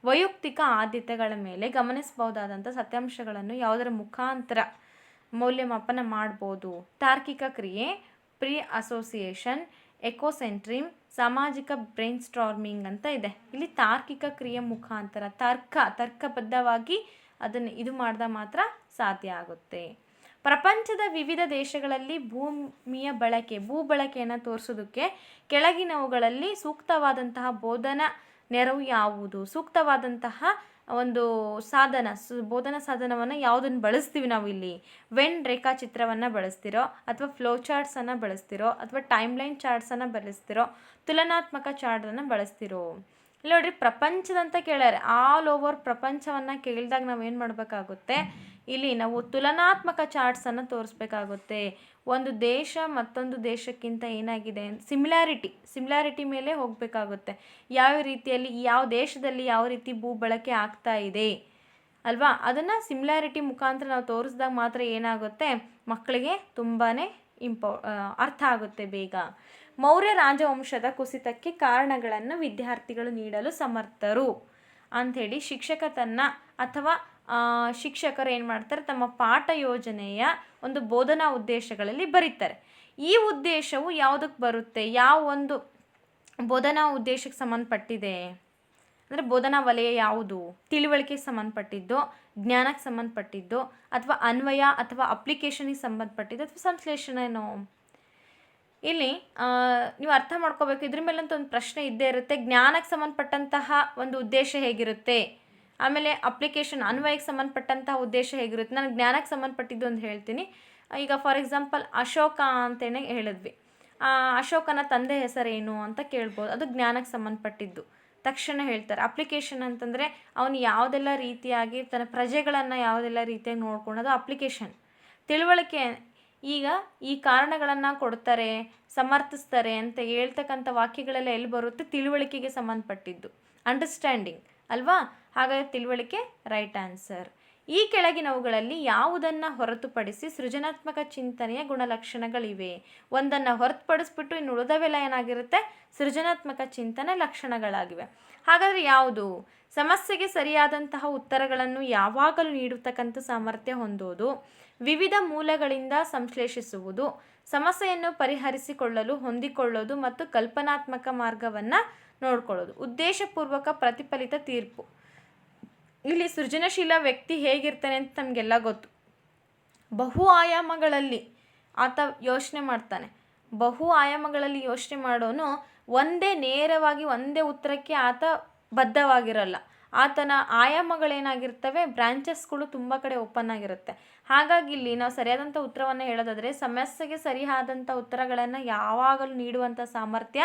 ವೈಯಕ್ತಿಕ ಆದ್ಯತೆಗಳ ಮೇಲೆ ಗಮನಿಸಬಹುದಾದಂಥ ಸತ್ಯಾಂಶಗಳನ್ನು ಯಾವುದರ ಮುಖಾಂತರ ಮೌಲ್ಯಮಾಪನ ಮಾಡ್ಬೋದು? ತಾರ್ಕಿಕ ಕ್ರಿಯೆ ಪ್ರೀ ಅಸೋಸಿಯೇಷನ್ ಎಕೋಸೆಂಟ್ರಿಮ್ ಸಾಮಾಜಿಕ ಬ್ರೈನ್ ಸ್ಟಾರ್ಮಿಂಗ್ ಅಂತ ಇದೆ. ಇಲ್ಲಿ ತಾರ್ಕಿಕ ಕ್ರಿಯೆ ಮುಖಾಂತರ, ತರ್ಕ, ತರ್ಕಬದ್ಧವಾಗಿ ಅದನ್ನು ಇದು ಮಾಡಿದ ಮಾತ್ರ ಸಾಧ್ಯ ಆಗುತ್ತೆ. ಪ್ರಪಂಚದ ವಿವಿಧ ದೇಶಗಳಲ್ಲಿ ಭೂಮಿಯ ಬಳಕೆ, ಭೂ ಬಳಕೆಯನ್ನು ತೋರಿಸೋದಕ್ಕೆ ಕೆಳಗಿನವುಗಳಲ್ಲಿ ಸೂಕ್ತವಾದಂತಹ ಬೋಧನಾ ನೆರವು ಯಾವುದು? ಸೂಕ್ತವಾದಂತಹ ಒಂದು ಸಾಧನ, ಸು, ಬೋಧನಾ ಸಾಧನವನ್ನು ಯಾವುದನ್ನು ಬಳಸ್ತೀವಿ ನಾವು ಇಲ್ಲಿ? ವೆನ್ ರೇಖಾಚಿತ್ರವನ್ನು ಬಳಸ್ತಿರೋ ಅಥವಾ ಫ್ಲೋ ಚಾರ್ಟ್ಸನ್ನು ಬಳಸ್ತಿರೋ ಅಥವಾ ಟೈಮ್ ಲೈನ್ ಚಾರ್ಟ್ಸನ್ನು ಬಳಸ್ತಿರೋ ತುಲನಾತ್ಮಕ ಚಾರ್ಟನ್ನು ಬಳಸ್ತಿರೋ? ಇಲ್ಲಿ ನೋಡ್ರಿ, ಪ್ರಪಂಚದಂತ ಕೇಳಾರೆ ಆಲ್ ಓವರ್ ಪ್ರಪಂಚವನ್ನು ಕೇಳಿದಾಗ ನಾವು ಏನು ಮಾಡಬೇಕಾಗುತ್ತೆ? ಇಲ್ಲಿ ನಾವು ತುಲನಾತ್ಮಕ ಚಾರ್ಟ್ಸನ್ನು ತೋರಿಸ್ಬೇಕಾಗುತ್ತೆ. ಒಂದು ದೇಶ ಮತ್ತೊಂದು ದೇಶಕ್ಕಿಂತ ಏನಾಗಿದೆ ಸಿಮಿಲಾರಿಟಿ ಸಿಮಿಲಾರಿಟಿ ಮೇಲೆ ಹೋಗಬೇಕಾಗುತ್ತೆ. ಯಾವ ರೀತಿಯಲ್ಲಿ, ಯಾವ ದೇಶದಲ್ಲಿ ಯಾವ ರೀತಿ ಭೂ ಬಳಕೆ ಆಗ್ತಾ ಇದೆ, ಅಲ್ವಾ? ಅದನ್ನು ಸಿಮಿಲಾರಿಟಿ ಮುಖಾಂತರ ನಾವು ತೋರಿಸಿದಾಗ ಮಾತ್ರ ಏನಾಗುತ್ತೆ? ಮಕ್ಕಳಿಗೆ ತುಂಬಾ ಇಂಪಾ ಅರ್ಥ ಆಗುತ್ತೆ ಬೇಗ. ಮೌರ್ಯ ರಾಜವಂಶದ ಕುಸಿತಕ್ಕೆ ಕಾರಣಗಳನ್ನು ವಿದ್ಯಾರ್ಥಿಗಳು ನೀಡಲು ಸಮರ್ಥರು. ಅಂಥೇಳಿ ಶಿಕ್ಷಕ ತನ್ನ ಅಥವಾ ಶಿಕ್ಷಕರು ಏನು ಮಾಡ್ತಾರೆ? ತಮ್ಮ ಪಾಠ ಯೋಜನೆಯ ಒಂದು ಬೋಧನಾ ಉದ್ದೇಶಗಳಲ್ಲಿ ಬರೀತಾರೆ. ಈ ಉದ್ದೇಶವು ಯಾವುದಕ್ಕೆ ಬರುತ್ತೆ? ಯಾವ ಒಂದು ಬೋಧನಾ ಉದ್ದೇಶಕ್ಕೆ ಸಂಬಂಧಪಟ್ಟಿದೆ? ಅಂದರೆ ಬೋಧನಾ ವಲಯ ಯಾವುದು? ತಿಳುವಳಿಕೆಗೆ ಸಂಬಂಧಪಟ್ಟಿದ್ದು, ಜ್ಞಾನಕ್ಕೆ ಸಂಬಂಧಪಟ್ಟಿದ್ದು, ಅಥವಾ ಅನ್ವಯ ಅಥವಾ ಅಪ್ಲಿಕೇಶನಿಗೆ ಸಂಬಂಧಪಟ್ಟಿದ್ದು ಅಥವಾ ಸಂಶ್ಲೇಷಣೆನೋ? ಇಲ್ಲಿ ನೀವು ಅರ್ಥ ಮಾಡ್ಕೋಬೇಕು. ಇದ್ರ ಮೇಲಂತ ಒಂದು ಪ್ರಶ್ನೆ ಇದ್ದೇ ಇರುತ್ತೆ. ಜ್ಞಾನಕ್ಕೆ ಸಂಬಂಧಪಟ್ಟಂತಹ ಒಂದು ಉದ್ದೇಶ ಹೇಗಿರುತ್ತೆ? ಆಮೇಲೆ ಅಪ್ಲಿಕೇಶನ್ ಅನ್ವಯಕ್ಕೆ ಸಂಬಂಧಪಟ್ಟಂತಹ ಉದ್ದೇಶ ಹೇಗಿರುತ್ತೆ? ನಾನು ಜ್ಞಾನಕ್ಕೆ ಸಂಬಂಧಪಟ್ಟಿದ್ದು ಅಂತ ಹೇಳ್ತೀನಿ. ಈಗ ಫಾರ್ ಎಕ್ಸಾಂಪಲ್ ಅಶೋಕ ಅಂತೇನೆ ಹೇಳಿದ್ವಿ. ಆ, ಅಶೋಕನ ತಂದೆ ಹೆಸರೇನು ಅಂತ ಕೇಳ್ಬೋದು. ಅದು ಜ್ಞಾನಕ್ಕೆ ಸಂಬಂಧಪಟ್ಟಿದ್ದು. ತಕ್ಷಣ ಹೇಳ್ತಾರೆ. ಅಪ್ಲಿಕೇಶನ್ ಅಂತಂದರೆ ಅವನು ಯಾವುದೆಲ್ಲ ರೀತಿಯಾಗಿ ತನ್ನ ಪ್ರಜೆಗಳನ್ನು ಯಾವುದೆಲ್ಲ ರೀತಿಯಾಗಿ ನೋಡ್ಕೊಳೋದು ಅಪ್ಲಿಕೇಶನ್ ತಿಳುವಳಿಕೆ ಈಗ ಈ ಕಾರಣಗಳನ್ನು ಕೊಡ್ತಾರೆ ಸಮರ್ಥಿಸ್ತಾರೆ ಅಂತ ಹೇಳ್ತಕ್ಕಂಥ ವಾಕ್ಯಗಳೆಲ್ಲ ಎಲ್ಲಿ ಬರುತ್ತೆ? ತಿಳುವಳಿಕೆಗೆ ಸಂಬಂಧಪಟ್ಟಿದ್ದು. ಅಂಡರ್ಸ್ಟ್ಯಾಂಡಿಂಗ್ ಅಲ್ವಾ? ಹಾಗಾದರೆ ತಿಳುವಳಿಕೆ ರೈಟ್ ಆನ್ಸರ್ ಈ ಕೆಳಗಿನವುಗಳಲ್ಲಿ ಯಾವುದನ್ನು ಹೊರತುಪಡಿಸಿ ಸೃಜನಾತ್ಮಕ ಚಿಂತನೆಯ ಗುಣಲಕ್ಷಣಗಳಿವೆ. ಒಂದನ್ನು ಹೊರತುಪಡಿಸ್ಬಿಟ್ಟು ಇನ್ನು ಉಳಿದವೆಲ್ಲ ಏನಾಗಿರುತ್ತೆ? ಸೃಜನಾತ್ಮಕ ಚಿಂತನೆ ಲಕ್ಷಣಗಳಾಗಿವೆ. ಹಾಗಾದರೆ ಯಾವುದು? ಸಮಸ್ಯೆಗೆ ಸರಿಯಾದಂತಹ ಉತ್ತರಗಳನ್ನು ಯಾವಾಗಲೂ ನೀಡತಕ್ಕಂಥ ಸಾಮರ್ಥ್ಯ ಹೊಂದುವುದು. ವಿವಿಧ ಮೂಲಗಳಿಂದ ಸಂಶ್ಲೇಷಿಸುವುದು. ಸಮಸ್ಯೆಯನ್ನು ಪರಿಹರಿಸಿಕೊಳ್ಳಲು, ಹೊಂದಿಕೊಳ್ಳೋದು ಮತ್ತು ಕಲ್ಪನಾತ್ಮಕ ಮಾರ್ಗವನ್ನು ನೋಡ್ಕೊಳ್ಳೋದು. ಉದ್ದೇಶಪೂರ್ವಕ ಪ್ರತಿಫಲಿತ ತೀರ್ಪು. ಇಲ್ಲಿ ಸೃಜನಶೀಲ ವ್ಯಕ್ತಿ ಹೇಗಿರ್ತಾನೆ ಅಂತ ನಮಗೆಲ್ಲ ಗೊತ್ತು. ಬಹು ಆಯಾಮಗಳಲ್ಲಿ ಆತ ಯೋಚನೆ ಮಾಡ್ತಾನೆ. ಬಹು ಆಯಾಮಗಳಲ್ಲಿ ಯೋಚನೆ ಮಾಡೋನು ಒಂದೇ ನೇರವಾಗಿ ಒಂದೇ ಉತ್ತರಕ್ಕೆ ಆತ ಬದ್ಧವಾಗಿರಲ್ಲ. ಆತನ ಆಯಾಮಗಳೇನಾಗಿರ್ತವೆ, ಬ್ರಾಂಚಸ್ಗಳು ತುಂಬ ಕಡೆ ಓಪನ್ ಆಗಿರುತ್ತೆ. ಹಾಗಾಗಿ ಇಲ್ಲಿ ನಾವು ಸರಿಯಾದಂಥ ಉತ್ತರವನ್ನು ಹೇಳೋದಾದರೆ, ಸಮಸ್ಯೆಗೆ ಸರಿಯಾದಂಥ ಉತ್ತರಗಳನ್ನು ಯಾವಾಗಲೂ ನೀಡುವಂಥ ಸಾಮರ್ಥ್ಯ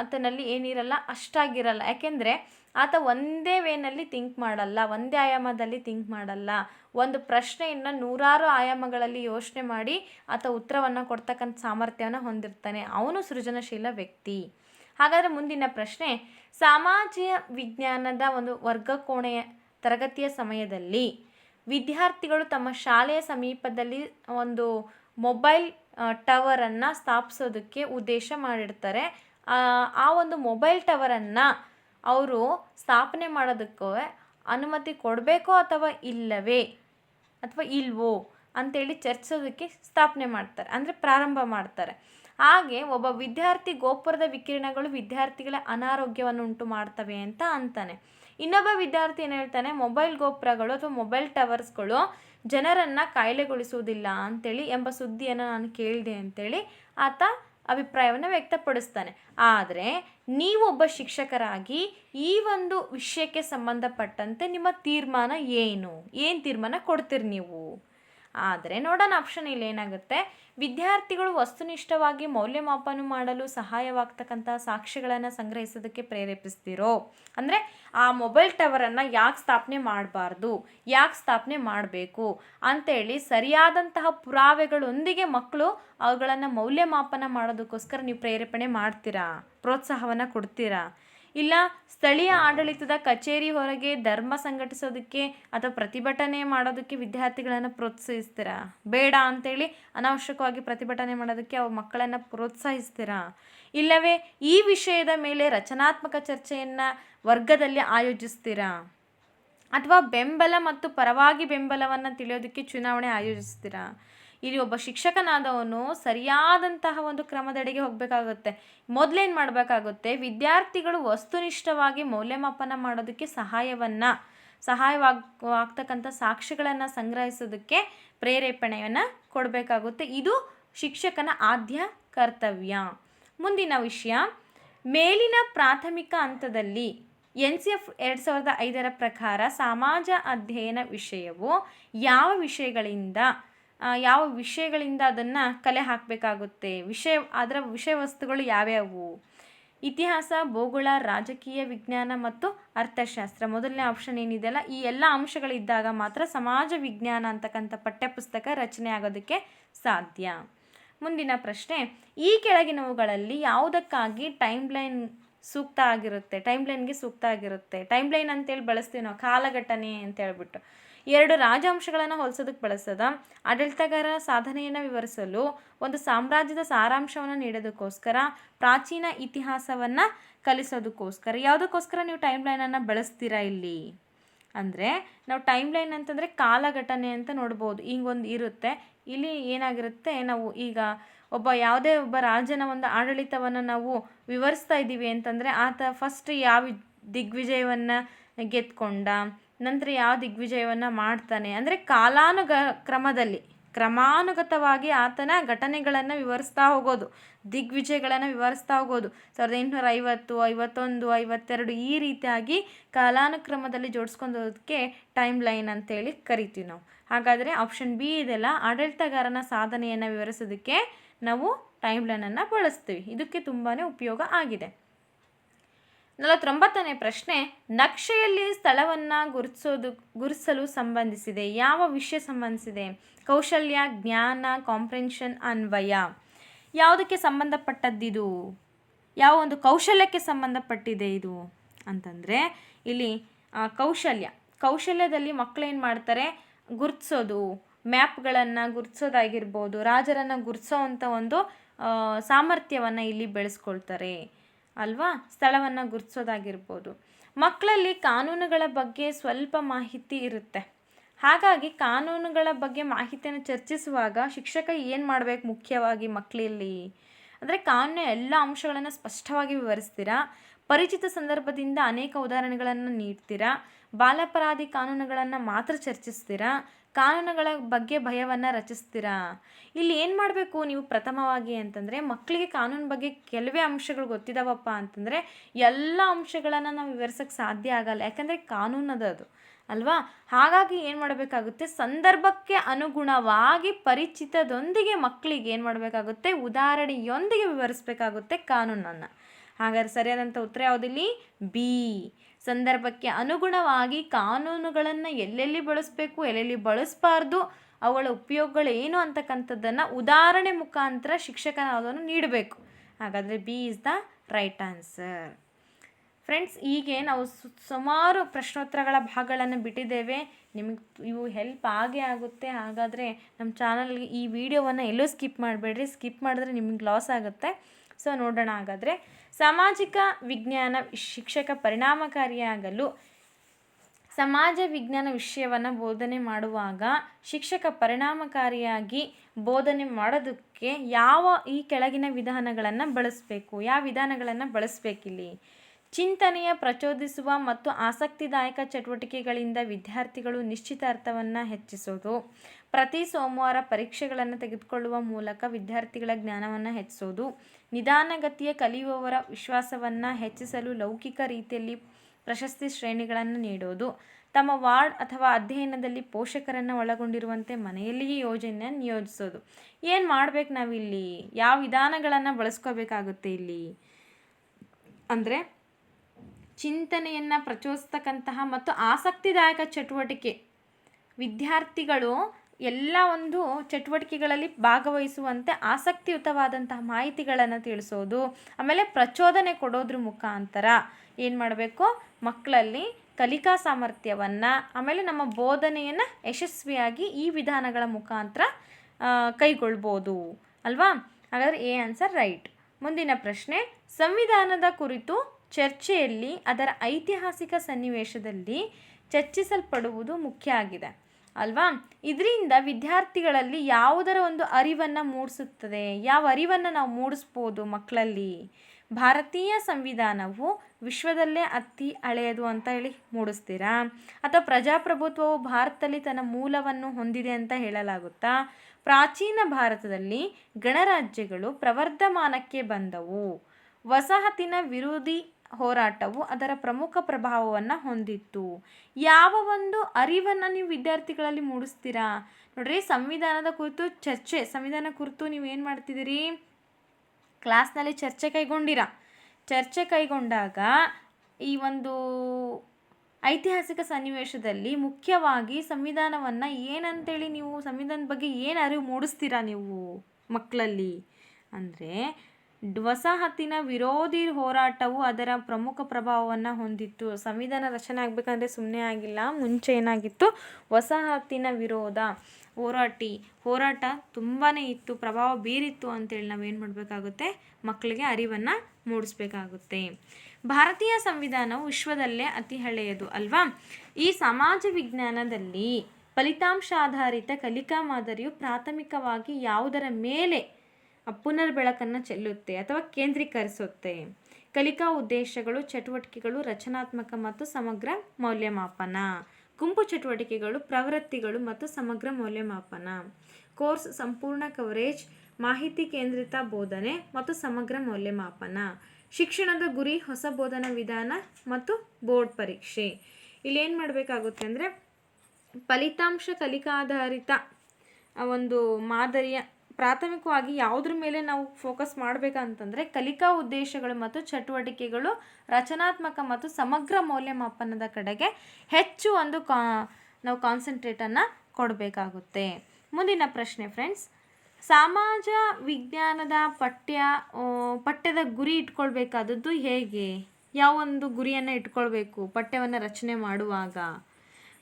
ಆತನಲ್ಲಿ ಏನಿರಲ್ಲ, ಅಷ್ಟಾಗಿರಲ್ಲ. ಯಾಕೆಂದರೆ ಆತ ಒಂದೇ ವೇನಲ್ಲಿ ಥಿಂಕ್ ಮಾಡಲ್ಲ ಒಂದೇ ಆಯಾಮದಲ್ಲಿ ಥಿಂಕ್ ಮಾಡಲ್ಲ. ಒಂದು ಪ್ರಶ್ನೆಯನ್ನು ನೂರಾರು ಆಯಾಮಗಳಲ್ಲಿ ಯೋಚನೆ ಮಾಡಿ ಆತ ಉತ್ತರವನ್ನು ಕೊಡ್ತಕ್ಕಂಥ ಸಾಮರ್ಥ್ಯವನ್ನು ಹೊಂದಿರ್ತಾನೆ. ಅವನು ಸೃಜನಶೀಲ ವ್ಯಕ್ತಿ. ಹಾಗಾದರೆ ಮುಂದಿನ ಪ್ರಶ್ನೆ ಸಾಮಾಜಿಕ ವಿಜ್ಞಾನದ ಒಂದು ವರ್ಗಕೋಣೆಯ ತರಗತಿಯ ಸಮಯದಲ್ಲಿ ವಿದ್ಯಾರ್ಥಿಗಳು ತಮ್ಮ ಶಾಲೆಯ ಸಮೀಪದಲ್ಲಿ ಒಂದು ಮೊಬೈಲ್ ಟವರನ್ನು ಸ್ಥಾಪಿಸೋದಕ್ಕೆ ಉದ್ದೇಶ ಮಾಡಿರ್ತಾರೆ. ಆ, ಒಂದು ಮೊಬೈಲ್ ಟವರನ್ನು ಅವರು ಸ್ಥಾಪನೆ ಮಾಡೋದಕ್ಕೆ ಅನುಮತಿ ಕೊಡಬೇಕೋ ಅಥವಾ ಇಲ್ಲವೇ? ಅಥವಾ ಇಲ್ವೋ? ಅಂತೇಳಿ ಚರ್ಚಿಸೋದಕ್ಕೆ ಸ್ಥಾಪನೆ ಮಾಡ್ತಾರೆ, ಅಂದರೆ ಪ್ರಾರಂಭ ಮಾಡ್ತಾರೆ. ಹಾಗೆ ಒಬ್ಬ ವಿದ್ಯಾರ್ಥಿ ಗೋಪುರದ ವಿಕಿರಣಗಳು ವಿದ್ಯಾರ್ಥಿಗಳ ಅನಾರೋಗ್ಯವನ್ನು ಉಂಟು ಮಾಡ್ತವೆ ಅಂತ ಅಂತಾನೆ. ಇನ್ನೊಬ್ಬ ವಿದ್ಯಾರ್ಥಿ ಏನು ಹೇಳ್ತಾನೆ, ಮೊಬೈಲ್ ಗೋಪುರಗಳು ಅಥವಾ ಮೊಬೈಲ್ ಟವರ್ಸ್ಗಳು ಜನರನ್ನು ಕಾಯಿಲೆಗೊಳಿಸುವುದಿಲ್ಲ ಅಂತೇಳಿ ಎಂಬ ಸುದ್ದಿಯನ್ನು ನಾನು ಕೇಳಿದೆ ಅಂತೇಳಿ ಆತ ಅಭಿಪ್ರಾಯವನ್ನು ವ್ಯಕ್ತಪಡಿಸ್ತಾನೆ. ಆದರೆ ನೀವೊಬ್ಬ ಶಿಕ್ಷಕರಾಗಿ ಈ ಒಂದು ವಿಷಯಕ್ಕೆ ಸಂಬಂಧಪಟ್ಟಂತೆ ನಿಮ್ಮ ತೀರ್ಮಾನ ಏನು? ಏನು ತೀರ್ಮಾನ ಕೊಡ್ತೀರಿ ನೀವು? ಆದರೆ ನೋಡೋಣ ಆಪ್ಷನ್ ಇಲ್ಲಿ ಏನಾಗುತ್ತೆ? ವಿದ್ಯಾರ್ಥಿಗಳು ವಸ್ತುನಿಷ್ಠವಾಗಿ ಮೌಲ್ಯಮಾಪನ ಮಾಡಲು ಸಹಾಯವಾಗ್ತಕ್ಕಂಥ ಸಾಕ್ಷಿಗಳನ್ನು ಸಂಗ್ರಹಿಸೋದಕ್ಕೆ ಪ್ರೇರೇಪಿಸ್ತಿರೋ? ಅಂದರೆ ಆ ಮೊಬೈಲ್ ಟವರನ್ನು ಯಾಕೆ ಸ್ಥಾಪನೆ ಮಾಡಬಾರ್ದು? ಯಾಕೆ ಸ್ಥಾಪನೆ ಮಾಡಬೇಕು? ಅಂತೇಳಿ ಸರಿಯಾದಂತಹ ಪುರಾವೆಗಳೊಂದಿಗೆ ಮಕ್ಕಳು ಅವುಗಳನ್ನು ಮೌಲ್ಯಮಾಪನ ಮಾಡೋದಕ್ಕೋಸ್ಕರ ನೀವು ಪ್ರೇರೇಪಣೆ ಮಾಡ್ತೀರಾ? ಪ್ರೋತ್ಸಾಹವನ್ನು ಕೊಡ್ತೀರಾ? ಇಲ್ಲ ಸ್ಥಳೀಯ ಆಡಳಿತದ ಕಚೇರಿ ಹೊರಗೆ ಧರ್ಮ ಸಂಘಟಿಸೋದಕ್ಕೆ ಅಥವಾ ಪ್ರತಿಭಟನೆ ಮಾಡೋದಕ್ಕೆ ವಿದ್ಯಾರ್ಥಿಗಳನ್ನು ಪ್ರೋತ್ಸಾಹಿಸ್ತೀರಾ? ಬೇಡ ಅಂತೇಳಿ ಅನಾವಶ್ಯಕವಾಗಿ ಪ್ರತಿಭಟನೆ ಮಾಡೋದಕ್ಕೆ ಅವು ಮಕ್ಕಳನ್ನು ಪ್ರೋತ್ಸಾಹಿಸ್ತೀರಾ? ಇಲ್ಲವೇ ಈ ವಿಷಯದ ಮೇಲೆ ರಚನಾತ್ಮಕ ಚರ್ಚೆಯನ್ನು ವರ್ಗದಲ್ಲಿ ಆಯೋಜಿಸ್ತೀರಾ? ಅಥವಾ ಬೆಂಬಲ ಮತ್ತು ಪರವಾಗಿ ಬೆಂಬಲವನ್ನು ತಿಳಿಯೋದಕ್ಕೆ ಚುನಾವಣೆ ಆಯೋಜಿಸ್ತೀರಾ? ಇಲ್ಲಿ ಒಬ್ಬ ಶಿಕ್ಷಕನಾದವನು ಸರಿಯಾದಂತಹ ಒಂದು ಕ್ರಮದಡೆಗೆ ಹೋಗಬೇಕಾಗುತ್ತೆ. ಮೊದಲೇನು ಮಾಡಬೇಕಾಗುತ್ತೆ? ವಿದ್ಯಾರ್ಥಿಗಳು ವಸ್ತುನಿಷ್ಠವಾಗಿ ಮೌಲ್ಯಮಾಪನ ಮಾಡೋದಕ್ಕೆ ಸಹಾಯವನ್ನು, ಸಹಾಯವಾಗ್ತಕ್ಕಂಥ ಸಾಕ್ಷಿಗಳನ್ನು ಸಂಗ್ರಹಿಸೋದಕ್ಕೆ ಪ್ರೇರೇಪಣೆಯನ್ನು ಕೊಡಬೇಕಾಗುತ್ತೆ. ಇದು ಶಿಕ್ಷಕನ ಆದ್ಯ ಕರ್ತವ್ಯ. ಮುಂದಿನ ವಿಷಯ, ಮೇಲಿನ ಪ್ರಾಥಮಿಕ ಹಂತದಲ್ಲಿ ಎನ್ ಸಿ ಎಫ್ ಎರಡು ಸಾವಿರದ ಐದರ ಪ್ರಕಾರ ಸಮಾಜ ಅಧ್ಯಯನ ವಿಷಯವು ಯಾವ ವಿಷಯಗಳಿಂದ ಯಾವ ವಿಷಯಗಳಿಂದ ಅದನ್ನು ಕಲೆ ಹಾಕಬೇಕಾಗುತ್ತೆ? ವಿಷಯ, ಅದರ ವಿಷಯ ವಸ್ತುಗಳು ಯಾವ್ಯಾವು? ಇತಿಹಾಸ, ಭೂಗೋಳ, ರಾಜಕೀಯ ವಿಜ್ಞಾನ ಮತ್ತು ಅರ್ಥಶಾಸ್ತ್ರ. ಮೊದಲನೇ ಆಪ್ಷನ್ ಏನಿದೆಯಲ್ಲ, ಈ ಎಲ್ಲ ಅಂಶಗಳಿದ್ದಾಗ ಮಾತ್ರ ಸಮಾಜ ವಿಜ್ಞಾನ ಅಂತಕ್ಕಂಥ ಪಠ್ಯಪುಸ್ತಕ ರಚನೆ ಆಗೋದಕ್ಕೆ ಸಾಧ್ಯ. ಮುಂದಿನ ಪ್ರಶ್ನೆ, ಈ ಕೆಳಗಿನವುಗಳಲ್ಲಿ ಯಾವುದಕ್ಕಾಗಿ ಟೈಮ್ ಲೈನ್ ಸೂಕ್ತ ಆಗಿರುತ್ತೆ? ಟೈಮ್ ಲೈನ್ಗೆ ಸೂಕ್ತ ಆಗಿರುತ್ತೆ. ಟೈಮ್ ಲೈನ್ ಅಂತೇಳಿ ಬಳಸ್ತೀವಿ ನಾವು, ಕಾಲಘಟನೆ ಅಂತ ಹೇಳ್ಬಿಟ್ಟು. ಎರಡು ರಾಜಾಂಶಗಳನ್ನು ಹೋಲಿಸೋದಕ್ಕೆ ಬಳಸದ ಆಡಳಿತಗಾರ ಸಾಧನೆಯನ್ನು ವಿವರಿಸಲು ಒಂದು ಸಾಮ್ರಾಜ್ಯದ ಸಾರಾಂಶವನ್ನು ನೀಡೋದಕ್ಕೋಸ್ಕರ ಪ್ರಾಚೀನ ಇತಿಹಾಸವನ್ನು ಕಲಿಸೋದಕ್ಕೋಸ್ಕರ. ಯಾವುದಕ್ಕೋಸ್ಕರ ನೀವು ಟೈಮ್ ಲೈನನ್ನು ಬಳಸ್ತೀರಾ ಇಲ್ಲಿ? ಅಂದರೆ ನಾವು ಟೈಮ್ ಲೈನ್ ಅಂತಂದರೆ ಕಾಲಘಟನೆ ಅಂತ ನೋಡ್ಬೋದು. ಹಿಂಗೊಂದು ಇರುತ್ತೆ. ಇಲ್ಲಿ ಏನಾಗಿರುತ್ತೆ? ನಾವು ಈಗ ಒಬ್ಬ ಯಾವುದೇ ಒಬ್ಬ ರಾಜನ ಒಂದು ಆಡಳಿತವನ್ನು ನಾವು ವಿವರಿಸ್ತಾ ಇದ್ದೀವಿ ಅಂತಂದರೆ ಆತ ಫಸ್ಟ್ ಯಾವ ದಿಗ್ವಿಜಯವನ್ನು ಗೆದ್ಕೊಂಡ ನಂತರ ಯಾವ ದಿಗ್ವಿಜಯವನ್ನು ಮಾಡ್ತಾನೆ? ಅಂದರೆ ಕಾಲಾನುಗ ಕ್ರಮದಲ್ಲಿ, ಕ್ರಮಾನುಗತವಾಗಿ ಆತನ ಘಟನೆಗಳನ್ನು ವಿವರಿಸ್ತಾ ಹೋಗೋದು, ದಿಗ್ವಿಜಯಗಳನ್ನು ವಿವರಿಸ್ತಾ ಹೋಗೋದು. ಸಾವಿರದ ಎಂಟುನೂರ ಐವತ್ತು, ಐವತ್ತೊಂದು, ಐವತ್ತೆರಡು ಈ ರೀತಿಯಾಗಿ ಕಾಲಾನುಕ್ರಮದಲ್ಲಿ ಜೋಡಿಸ್ಕೊಂಡೋದಕ್ಕೆ ಟೈಮ್ ಲೈನ್ ಅಂತೇಳಿ ಕರಿತೀವಿ ನಾವು. ಹಾಗಾದರೆ ಆಪ್ಷನ್ ಬಿ ಇದೆಲ್ಲ ಆಡಳಿತಗಾರನ ಸಾಧನೆಯನ್ನು ವಿವರಿಸೋದಕ್ಕೆ ನಾವು ಟೈಮ್ ಲೈನನ್ನು ಬಳಸ್ತೀವಿ. ಇದಕ್ಕೆ ತುಂಬಾ ಉಪಯೋಗ ಆಗಿದೆ. ನಲವತ್ತೊಂಬತ್ತನೇ ಪ್ರಶ್ನೆ, ನಕ್ಷೆಯಲ್ಲಿ ಸ್ಥಳವನ್ನು ಗುರುತಿಸೋದು ಗುರುತಿಸಲು ಸಂಬಂಧಿಸಿದೆ. ಯಾವ ವಿಷಯ ಸಂಬಂಧಿಸಿದೆ? ಕೌಶಲ್ಯ, ಜ್ಞಾನ ಕಾಂಪ್ರೆನ್ಷನ್ ಅನ್ವಯ. ಯಾವುದಕ್ಕೆ ಸಂಬಂಧಪಟ್ಟದ್ದಿದು? ಯಾವ ಒಂದು ಕೌಶಲ್ಯಕ್ಕೆ ಸಂಬಂಧಪಟ್ಟಿದೆ ಇದು? ಅಂತಂದರೆ, ಇಲ್ಲಿ ಕೌಶಲ್ಯ. ಕೌಶಲ್ಯದಲ್ಲಿ ಮಕ್ಕಳು ಏನು ಮಾಡ್ತಾರೆ? ಗುರುತಿಸೋದು ಮ್ಯಾಪ್ಗಳನ್ನು ಗುರುತಿಸೋದಾಗಿರ್ಬೋದು ರಾಜರನ್ನು ಗುರುತಿಸೋವಂಥ ಒಂದು ಸಾಮರ್ಥ್ಯವನ್ನು ಇಲ್ಲಿ ಬೆಳೆಸ್ಕೊಳ್ತಾರೆ. ಅಲ್ವಾ? ಸ್ಥಳವನ್ನು ಗುರುತಿಸೋದಾಗಿರ್ಬೋದು ಮಕ್ಕಳಲ್ಲಿ ಕಾನೂನುಗಳ ಬಗ್ಗೆ ಸ್ವಲ್ಪ ಮಾಹಿತಿ ಇರುತ್ತೆ. ಹಾಗಾಗಿ ಕಾನೂನುಗಳ ಬಗ್ಗೆ ಮಾಹಿತಿಯನ್ನು ಚರ್ಚಿಸುವಾಗ ಶಿಕ್ಷಕ ಏನು ಮಾಡಬೇಕು ಮುಖ್ಯವಾಗಿ ಮಕ್ಕಳಲ್ಲಿ ಅಂದರೆ ಕಾನೂನು ಎಲ್ಲ ಅಂಶಗಳನ್ನು ಸ್ಪಷ್ಟವಾಗಿ ವಿವರಿಸ್ತೀರಾ? ಪರಿಚಿತ ಸಂದರ್ಭದಿಂದ ಅನೇಕ ಉದಾಹರಣೆಗಳನ್ನು ನೀಡ್ತೀರಾ? ಬಾಲಪರಾಧಿ ಕಾನೂನುಗಳನ್ನು ಮಾತ್ರ ಚರ್ಚಿಸ್ತೀರಾ? ಕಾನೂನುಗಳ ಬಗ್ಗೆ ಭಯವನ್ನು ರಚಿಸ್ತೀರಾ? ಇಲ್ಲಿ ಏನು ಮಾಡಬೇಕು ನೀವು ಪ್ರಥಮವಾಗಿ ಅಂತಂದರೆ ಮಕ್ಕಳಿಗೆ ಕಾನೂನು ಬಗ್ಗೆ ಕೆಲವೇ ಅಂಶಗಳು ಗೊತ್ತಿದಾವಪ್ಪ ಅಂತಂದರೆ ಎಲ್ಲ ಅಂಶಗಳನ್ನು ನಾವು ವಿವರಿಸೋಕ್ಕೆ ಸಾಧ್ಯ ಆಗಲ್ಲ. ಯಾಕಂದರೆ ಕಾನೂನದ ಅದು ಅಲ್ವಾ? ಹಾಗಾಗಿ ಏನು ಮಾಡಬೇಕಾಗುತ್ತೆ? ಸಂದರ್ಭಕ್ಕೆ ಅನುಗುಣವಾಗಿ ಪರಿಚಿತದೊಂದಿಗೆ ಮಕ್ಕಳಿಗೆ ಏನು ಮಾಡಬೇಕಾಗುತ್ತೆ? ಉದಾಹರಣೆಯೊಂದಿಗೆ ವಿವರಿಸಬೇಕಾಗುತ್ತೆ ಕಾನೂನನ್ನು. ಹಾಗಾದ್ರೆ ಸರಿಯಾದಂಥ ಉತ್ತರ ಯಾವುದಿಲ್ಲಿ? ಬಿ. ಸಂದರ್ಭಕ್ಕೆ ಅನುಗುಣವಾಗಿ ಕಾನೂನುಗಳನ್ನು ಎಲ್ಲೆಲ್ಲಿ ಬಳಸಬೇಕು, ಎಲ್ಲೆಲ್ಲಿ ಬಳಸಬಾರ್ದು ಅವುಗಳ ಉಪಯೋಗಗಳು ಏನು ಅಂತಕ್ಕಂಥದ್ದನ್ನು ಉದಾಹರಣೆ ಮುಖಾಂತರ ಶಿಕ್ಷಕನಾದವನು ನೀಡಬೇಕು. ಹಾಗಾದರೆ B is the right answer. Friends, ಹೀಗೆ ನಾವು ಸುಮಾರು ಪ್ರಶ್ನೋತ್ತರಗಳ ಭಾಗಗಳನ್ನು ಬಿಟ್ಟಿದ್ದೇವೆ. ನಿಮಗೆ ಇವು ಹೆಲ್ಪ್ ಆಗೇ ಆಗುತ್ತೆ. ಹಾಗಾದರೆ ನಮ್ಮ ಚಾನಲ್ಗೆ ಈ ವಿಡಿಯೋವನ್ನು ಎಲ್ಲೂ ಸ್ಕಿಪ್ ಮಾಡಬೇಡ್ರಿ. ಸ್ಕಿಪ್ ಮಾಡಿದ್ರೆ ನಿಮಗೆ ಲಾಸ್ ಆಗುತ್ತೆ. ಸೊ ನೋಡೋಣ ಹಾಗಾದರೆ. ಸಾಮಾಜಿಕ ವಿಜ್ಞಾನ ಶಿಕ್ಷಕ ಪರಿಣಾಮಕಾರಿಯಾಗಲು ಸಮಾಜ ವಿಜ್ಞಾನ ವಿಷಯವನ್ನು ಬೋಧನೆ ಮಾಡುವಾಗ ಶಿಕ್ಷಕ ಪರಿಣಾಮಕಾರಿಯಾಗಿ ಬೋಧನೆ ಮಾಡೋದಕ್ಕೆ ಯಾವ ಈ ಕೆಳಗಿನ ವಿಧಾನಗಳನ್ನು ಬಳಸಬೇಕು, ಯಾವ ವಿಧಾನಗಳನ್ನು ಬಳಸಬೇಕಿಲ್ಲಿ? ಚಿಂತನೆಯ ಪ್ರಚೋದಿಸುವ ಮತ್ತು ಆಸಕ್ತಿದಾಯಕ ಚಟುವಟಿಕೆಗಳಿಂದ ವಿದ್ಯಾರ್ಥಿಗಳು ನಿಶ್ಚಿತಾರ್ಥವನ್ನು ಹೆಚ್ಚಿಸೋದು, ಪ್ರತಿ ಸೋಮವಾರ ಪರೀಕ್ಷೆಗಳನ್ನು ತೆಗೆದುಕೊಳ್ಳುವ ಮೂಲಕ ವಿದ್ಯಾರ್ಥಿಗಳ ಜ್ಞಾನವನ್ನು ಹೆಚ್ಚಿಸೋದು ನಿಧಾನಗತಿಯ ಕಲಿಯುವವರ ವಿಶ್ವಾಸವನ್ನು ಹೆಚ್ಚಿಸಲು ಲೌಕಿಕ ರೀತಿಯಲ್ಲಿ ಪ್ರಶಸ್ತಿ ಶ್ರೇಣಿಗಳನ್ನು ನೀಡೋದು. ತಮ್ಮ ವಾರ್ಡ್ ಅಥವಾ ಅಧ್ಯಯನದಲ್ಲಿ ಪೋಷಕರನ್ನು ಒಳಗೊಂಡಿರುವಂತೆ ಮನೆಯಲ್ಲಿಯೇ ಯೋಜನೆಯನ್ನು ನಿಯೋಜಿಸೋದು. ಏನು ಮಾಡ್ಬೇಕು ನಾವಿಲ್ಲಿ? ಯಾವ ವಿಧಾನಗಳನ್ನು ಬಳಸ್ಕೋಬೇಕಾಗುತ್ತೆ ಇಲ್ಲಿ? ಅಂದರೆ ಚಿಂತನೆಯನ್ನು ಪ್ರಚೋದಿಸ್ತಕ್ಕಂತಹ ಮತ್ತು ಆಸಕ್ತಿದಾಯಕ ಚಟುವಟಿಕೆ. ವಿದ್ಯಾರ್ಥಿಗಳು ಎಲ್ಲ ಒಂದು ಚಟುವಟಿಕೆಗಳಲ್ಲಿ ಭಾಗವಹಿಸುವಂತೆ ಆಸಕ್ತಿಯುತವಾದಂತಹ ಮಾಹಿತಿಗಳನ್ನು ತಿಳಿಸೋದು, ಆಮೇಲೆ ಪ್ರಚೋದನೆ ಕೊಡೋದ್ರ ಮುಖಾಂತರ ಏನು ಮಾಡಬೇಕು? ಮಕ್ಕಳಲ್ಲಿ ಕಲಿಕಾ ಸಾಮರ್ಥ್ಯವನ್ನು, ಆಮೇಲೆ ನಮ್ಮ ಬೋಧನೆಯನ್ನು ಯಶಸ್ವಿಯಾಗಿ ಈ ವಿಧಾನಗಳ ಮುಖಾಂತರ ಕೈಗೊಳ್ಬೋದು. ಅಲ್ವಾ? ಹಾಗಾದರೆ ಎ ಆನ್ಸರ್ ರೈಟ್. ಮುಂದಿನ ಪ್ರಶ್ನೆ, ಸಂವಿಧಾನದ ಕುರಿತು ಚರ್ಚೆಯಲ್ಲಿ ಅದರ ಐತಿಹಾಸಿಕ ಸನ್ನಿವೇಶದಲ್ಲಿ ಚರ್ಚಿಸಲ್ಪಡುವುದು ಮುಖ್ಯ ಆಗಿದೆ. ಅಲ್ವಾ? ಇದರಿಂದ ವಿದ್ಯಾರ್ಥಿಗಳಲ್ಲಿ ಯಾವುದರ ಒಂದು ಅರಿವನ್ನು ಮೂಡಿಸುತ್ತದೆ? ಯಾವ ಅರಿವನ್ನು ನಾವು ಮೂಡಿಸ್ಬೋದು ಮಕ್ಕಳಲ್ಲಿ ಭಾರತೀಯ ಸಂವಿಧಾನವು ವಿಶ್ವದಲ್ಲೇ ಅತಿ ಹಳೆಯದು ಅಂತ ಹೇಳಿ ಮೂಡಿಸ್ತೀರಾ? ಅಥವಾ ಪ್ರಜಾಪ್ರಭುತ್ವವು ಭಾರತದಲ್ಲಿ ತನ್ನ ಮೂಲವನ್ನು ಹೊಂದಿದೆ ಅಂತ ಹೇಳಲಾಗುತ್ತಾ? ಪ್ರಾಚೀನ ಭಾರತದಲ್ಲಿ ಗಣರಾಜ್ಯಗಳು ಪ್ರವರ್ಧಮಾನಕ್ಕೆ ಬಂದವು. ವಸಾಹತಿನ ವಿರೋಧಿ ಹೋರಾಟವು ಅದರ ಪ್ರಮುಖ ಪ್ರಭಾವವನ್ನು ಹೊಂದಿತ್ತು. ಯಾವ ಒಂದು ಅರಿವನ್ನು ನೀವು ವಿದ್ಯಾರ್ಥಿಗಳಲ್ಲಿ ಮೂಡಿಸ್ತೀರಾ? ನೋಡ್ರಿ, ಸಂವಿಧಾನದ ಕುರಿತು ಚರ್ಚೆ, ಸಂವಿಧಾನ ಕುರಿತು ನೀವು ಏನು ಮಾಡ್ತಿದ್ದೀರಿ? ಕ್ಲಾಸ್ನಲ್ಲಿ ಚರ್ಚೆ ಕೈಗೊಂಡಿರ? ಚರ್ಚೆ ಕೈಗೊಂಡಾಗ ಈ ಒಂದು ಐತಿಹಾಸಿಕ ಸನ್ನಿವೇಶದಲ್ಲಿ ಮುಖ್ಯವಾಗಿ ಸಂವಿಧಾನವನ್ನು ಏನಂತೇಳಿ ನೀವು, ಸಂವಿಧಾನದ ಬಗ್ಗೆ ಏನು ಅರಿವು ಮೂಡಿಸ್ತೀರಾ ನೀವು ಮಕ್ಕಳಲ್ಲಿ? ಅಂದರೆ ವಸಾಹತಿನ ವಿರೋಧಿ ಹೋರಾಟವು ಅದರ ಪ್ರಮುಖ ಪ್ರಭಾವವನ್ನು ಹೊಂದಿತ್ತು. ಸಂವಿಧಾನ ರಚನೆ ಆಗಬೇಕಂದ್ರೆ ಸುಮ್ಮನೆ ಆಗಿಲ್ಲ. ಮುಂಚೆ ಏನಾಗಿತ್ತು? ವಸಾಹತಿನ ವಿರೋಧ ಹೋರಾಟಿ. ಹೋರಾಟ ತುಂಬಾ ಇತ್ತು. ಪ್ರಭಾವ ಬೀರಿತ್ತು ಅಂತೇಳಿ ನಾವೇನು ಮಾಡಬೇಕಾಗುತ್ತೆ? ಮಕ್ಕಳಿಗೆ ಅರಿವನ್ನು ಮೂಡಿಸ್ಬೇಕಾಗುತ್ತೆ. ಭಾರತೀಯ ಸಂವಿಧಾನವು ವಿಶ್ವದಲ್ಲೇ ಅತಿ ಹಳೆಯದು ಅಲ್ವಾ? ಈ ಸಮಾಜ ವಿಜ್ಞಾನದಲ್ಲಿ ಫಲಿತಾಂಶ ಆಧಾರಿತ ಕಲಿಕಾ ಮಾದರಿಯು ಪ್ರಾಥಮಿಕವಾಗಿ ಯಾವುದರ ಮೇಲೆ ಪುನರ್ಬೆಳಕನ್ನು ಚೆಲ್ಲುತ್ತೆ ಅಥವಾ ಕೇಂದ್ರೀಕರಿಸುತ್ತೆ. ಕಲಿಕಾ ಉದ್ದೇಶಗಳು, ಚಟುವಟಿಕೆಗಳು ರಚನಾತ್ಮಕ ಮತ್ತು ಸಮಗ್ರ ಮೌಲ್ಯಮಾಪನ. ಗುಂಪು ಚಟುವಟಿಕೆಗಳು, ಪ್ರವೃತ್ತಿಗಳು ಮತ್ತು ಸಮಗ್ರ ಮೌಲ್ಯಮಾಪನ. ಕೋರ್ಸ್ ಸಂಪೂರ್ಣ ಕವರೇಜ್, ಮಾಹಿತಿ ಕೇಂದ್ರಿತ ಬೋಧನೆ ಮತ್ತು ಸಮಗ್ರ ಮೌಲ್ಯಮಾಪನ. ಶಿಕ್ಷಣದ ಗುರಿ, ಹೊಸ ಬೋಧನಾ ವಿಧಾನ ಮತ್ತು ಬೋರ್ಡ್ ಪರೀಕ್ಷೆ. ಇಲ್ಲಿ ಏನು ಮಾಡಬೇಕಾಗುತ್ತೆ ಅಂದರೆ ಫಲಿತಾಂಶ ಕಲಿಕಾಧಾರಿತ ಒಂದು ಮಾದರಿಯ ಪ್ರಾಥಮಿಕವಾಗಿ ಯಾವುದ್ರ ಮೇಲೆ ನಾವು ಫೋಕಸ್ ಮಾಡಬೇಕಂತಂದರೆ ಕಲಿಕಾ ಉದ್ದೇಶಗಳು ಮತ್ತು ಚಟುವಟಿಕೆಗಳು ರಚನಾತ್ಮಕ ಮತ್ತು ಸಮಗ್ರ ಮೌಲ್ಯಮಾಪನದ ಕಡೆಗೆ ಹೆಚ್ಚು ಒಂದು ಕಾ, ನಾವು ಕಾನ್ಸಂಟ್ರೇಟನ್ನು ಕೊಡಬೇಕಾಗುತ್ತೆ. ಮುಂದಿನ ಪ್ರಶ್ನೆ ಫ್ರೆಂಡ್ಸ್ ಸಮಾಜ ವಿಜ್ಞಾನದ ಪಠ್ಯ ಪಠ್ಯದ ಗುರಿ ಇಟ್ಕೊಳ್ಬೇಕಾದದ್ದು ಹೇಗೆ? ಯಾವೊಂದು ಗುರಿಯನ್ನು ಇಟ್ಕೊಳ್ಬೇಕು ಪಠ್ಯವನ್ನು ರಚನೆ ಮಾಡುವಾಗ?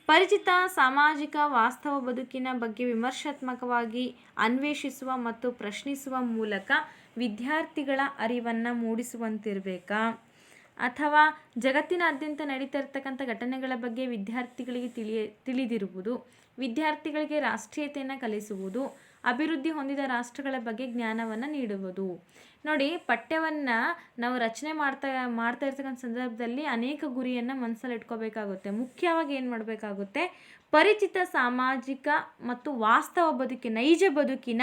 ಪರಿಚಿತ ಸಾಮಾಜಿಕ ವಾಸ್ತವ ಬದುಕಿನ ಬಗ್ಗೆ ವಿಮರ್ಶಾತ್ಮಕವಾಗಿ ಅನ್ವೇಷಿಸುವ ಮತ್ತು ಪ್ರಶ್ನಿಸುವ ಮೂಲಕ ವಿದ್ಯಾರ್ಥಿಗಳ ಅರಿವನ್ನು ಮೂಡಿಸುವಂತಿರಬೇಕಾ? ಅಥವಾ ಜಗತ್ತಿನಾದ್ಯಂತ ನಡೀತಾ ಇರ್ತಕ್ಕಂಥ ಘಟನೆಗಳ ಬಗ್ಗೆ ವಿದ್ಯಾರ್ಥಿಗಳಿಗೆ ತಿಳಿಯ, ತಿಳಿದಿರುವುದು, ವಿದ್ಯಾರ್ಥಿಗಳಿಗೆ ರಾಷ್ಟ್ರೀಯತೆಯನ್ನು ಕಲಿಸುವುದು ಅಭಿವೃದ್ಧಿ ಹೊಂದಿದ ರಾಷ್ಟ್ರಗಳ ಬಗ್ಗೆ ಜ್ಞಾನವನ್ನು ನೀಡುವುದು. ನೋಡಿ, ಪಠ್ಯವನ್ನು ನಾವು ರಚನೆ ಮಾಡ್ತಾ ಮಾಡ್ತಾ ಇರ್ತಕ್ಕಂಥ ಸಂದರ್ಭದಲ್ಲಿ ಅನೇಕ ಗುರಿಯನ್ನು ಮನಸ್ಸಲ್ಲಿ ಇಟ್ಕೋಬೇಕಾಗುತ್ತೆ. ಮುಖ್ಯವಾಗಿ ಏನು ಮಾಡಬೇಕಾಗುತ್ತೆ? ಪರಿಚಿತ ಸಾಮಾಜಿಕ ಮತ್ತು ವಾಸ್ತವ ಬದುಕಿನ ನೈಜ ಬದುಕಿನ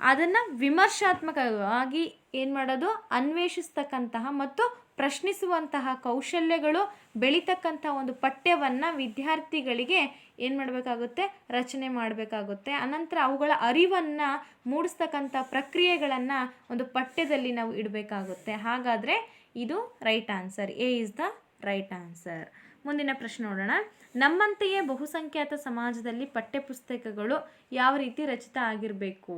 ಅದನ್ನು ವಿಮರ್ಶಾತ್ಮಕವಾಗಿ ಏನು ಮಾಡೋದು? ಅನ್ವೇಷಿಸ್ತಕ್ಕಂತಹ ಮತ್ತು ಪ್ರಶ್ನಿಸುವಂತಹ ಕೌಶಲ್ಯಗಳು ಬೆಳೀತಕ್ಕಂಥ ಒಂದು ಪಠ್ಯವನ್ನು ವಿದ್ಯಾರ್ಥಿಗಳಿಗೆ ಏನು ಮಾಡಬೇಕಾಗುತ್ತೆ? ರಚನೆ ಮಾಡಬೇಕಾಗುತ್ತೆ. ಅನಂತರ ಅವುಗಳ ಅರಿವನ್ನು ಮೂಡಿಸ್ತಕ್ಕಂಥ ಪ್ರಕ್ರಿಯೆಗಳನ್ನು ಒಂದು ಪಠ್ಯದಲ್ಲಿ ನಾವು ಇಡಬೇಕಾಗುತ್ತೆ. ಹಾಗಾದರೆ ಇದು right answer A is the right answer ಮುಂದಿನ ಪ್ರಶ್ನೆ ನೋಡೋಣ. ನಮ್ಮಂತೆಯೇ ಬಹುಸಂಖ್ಯಾತ ಸಮಾಜದಲ್ಲಿ ಪಠ್ಯಪುಸ್ತಕಗಳು ಯಾವ ರೀತಿ ರಚಿತ ಆಗಿರಬೇಕು?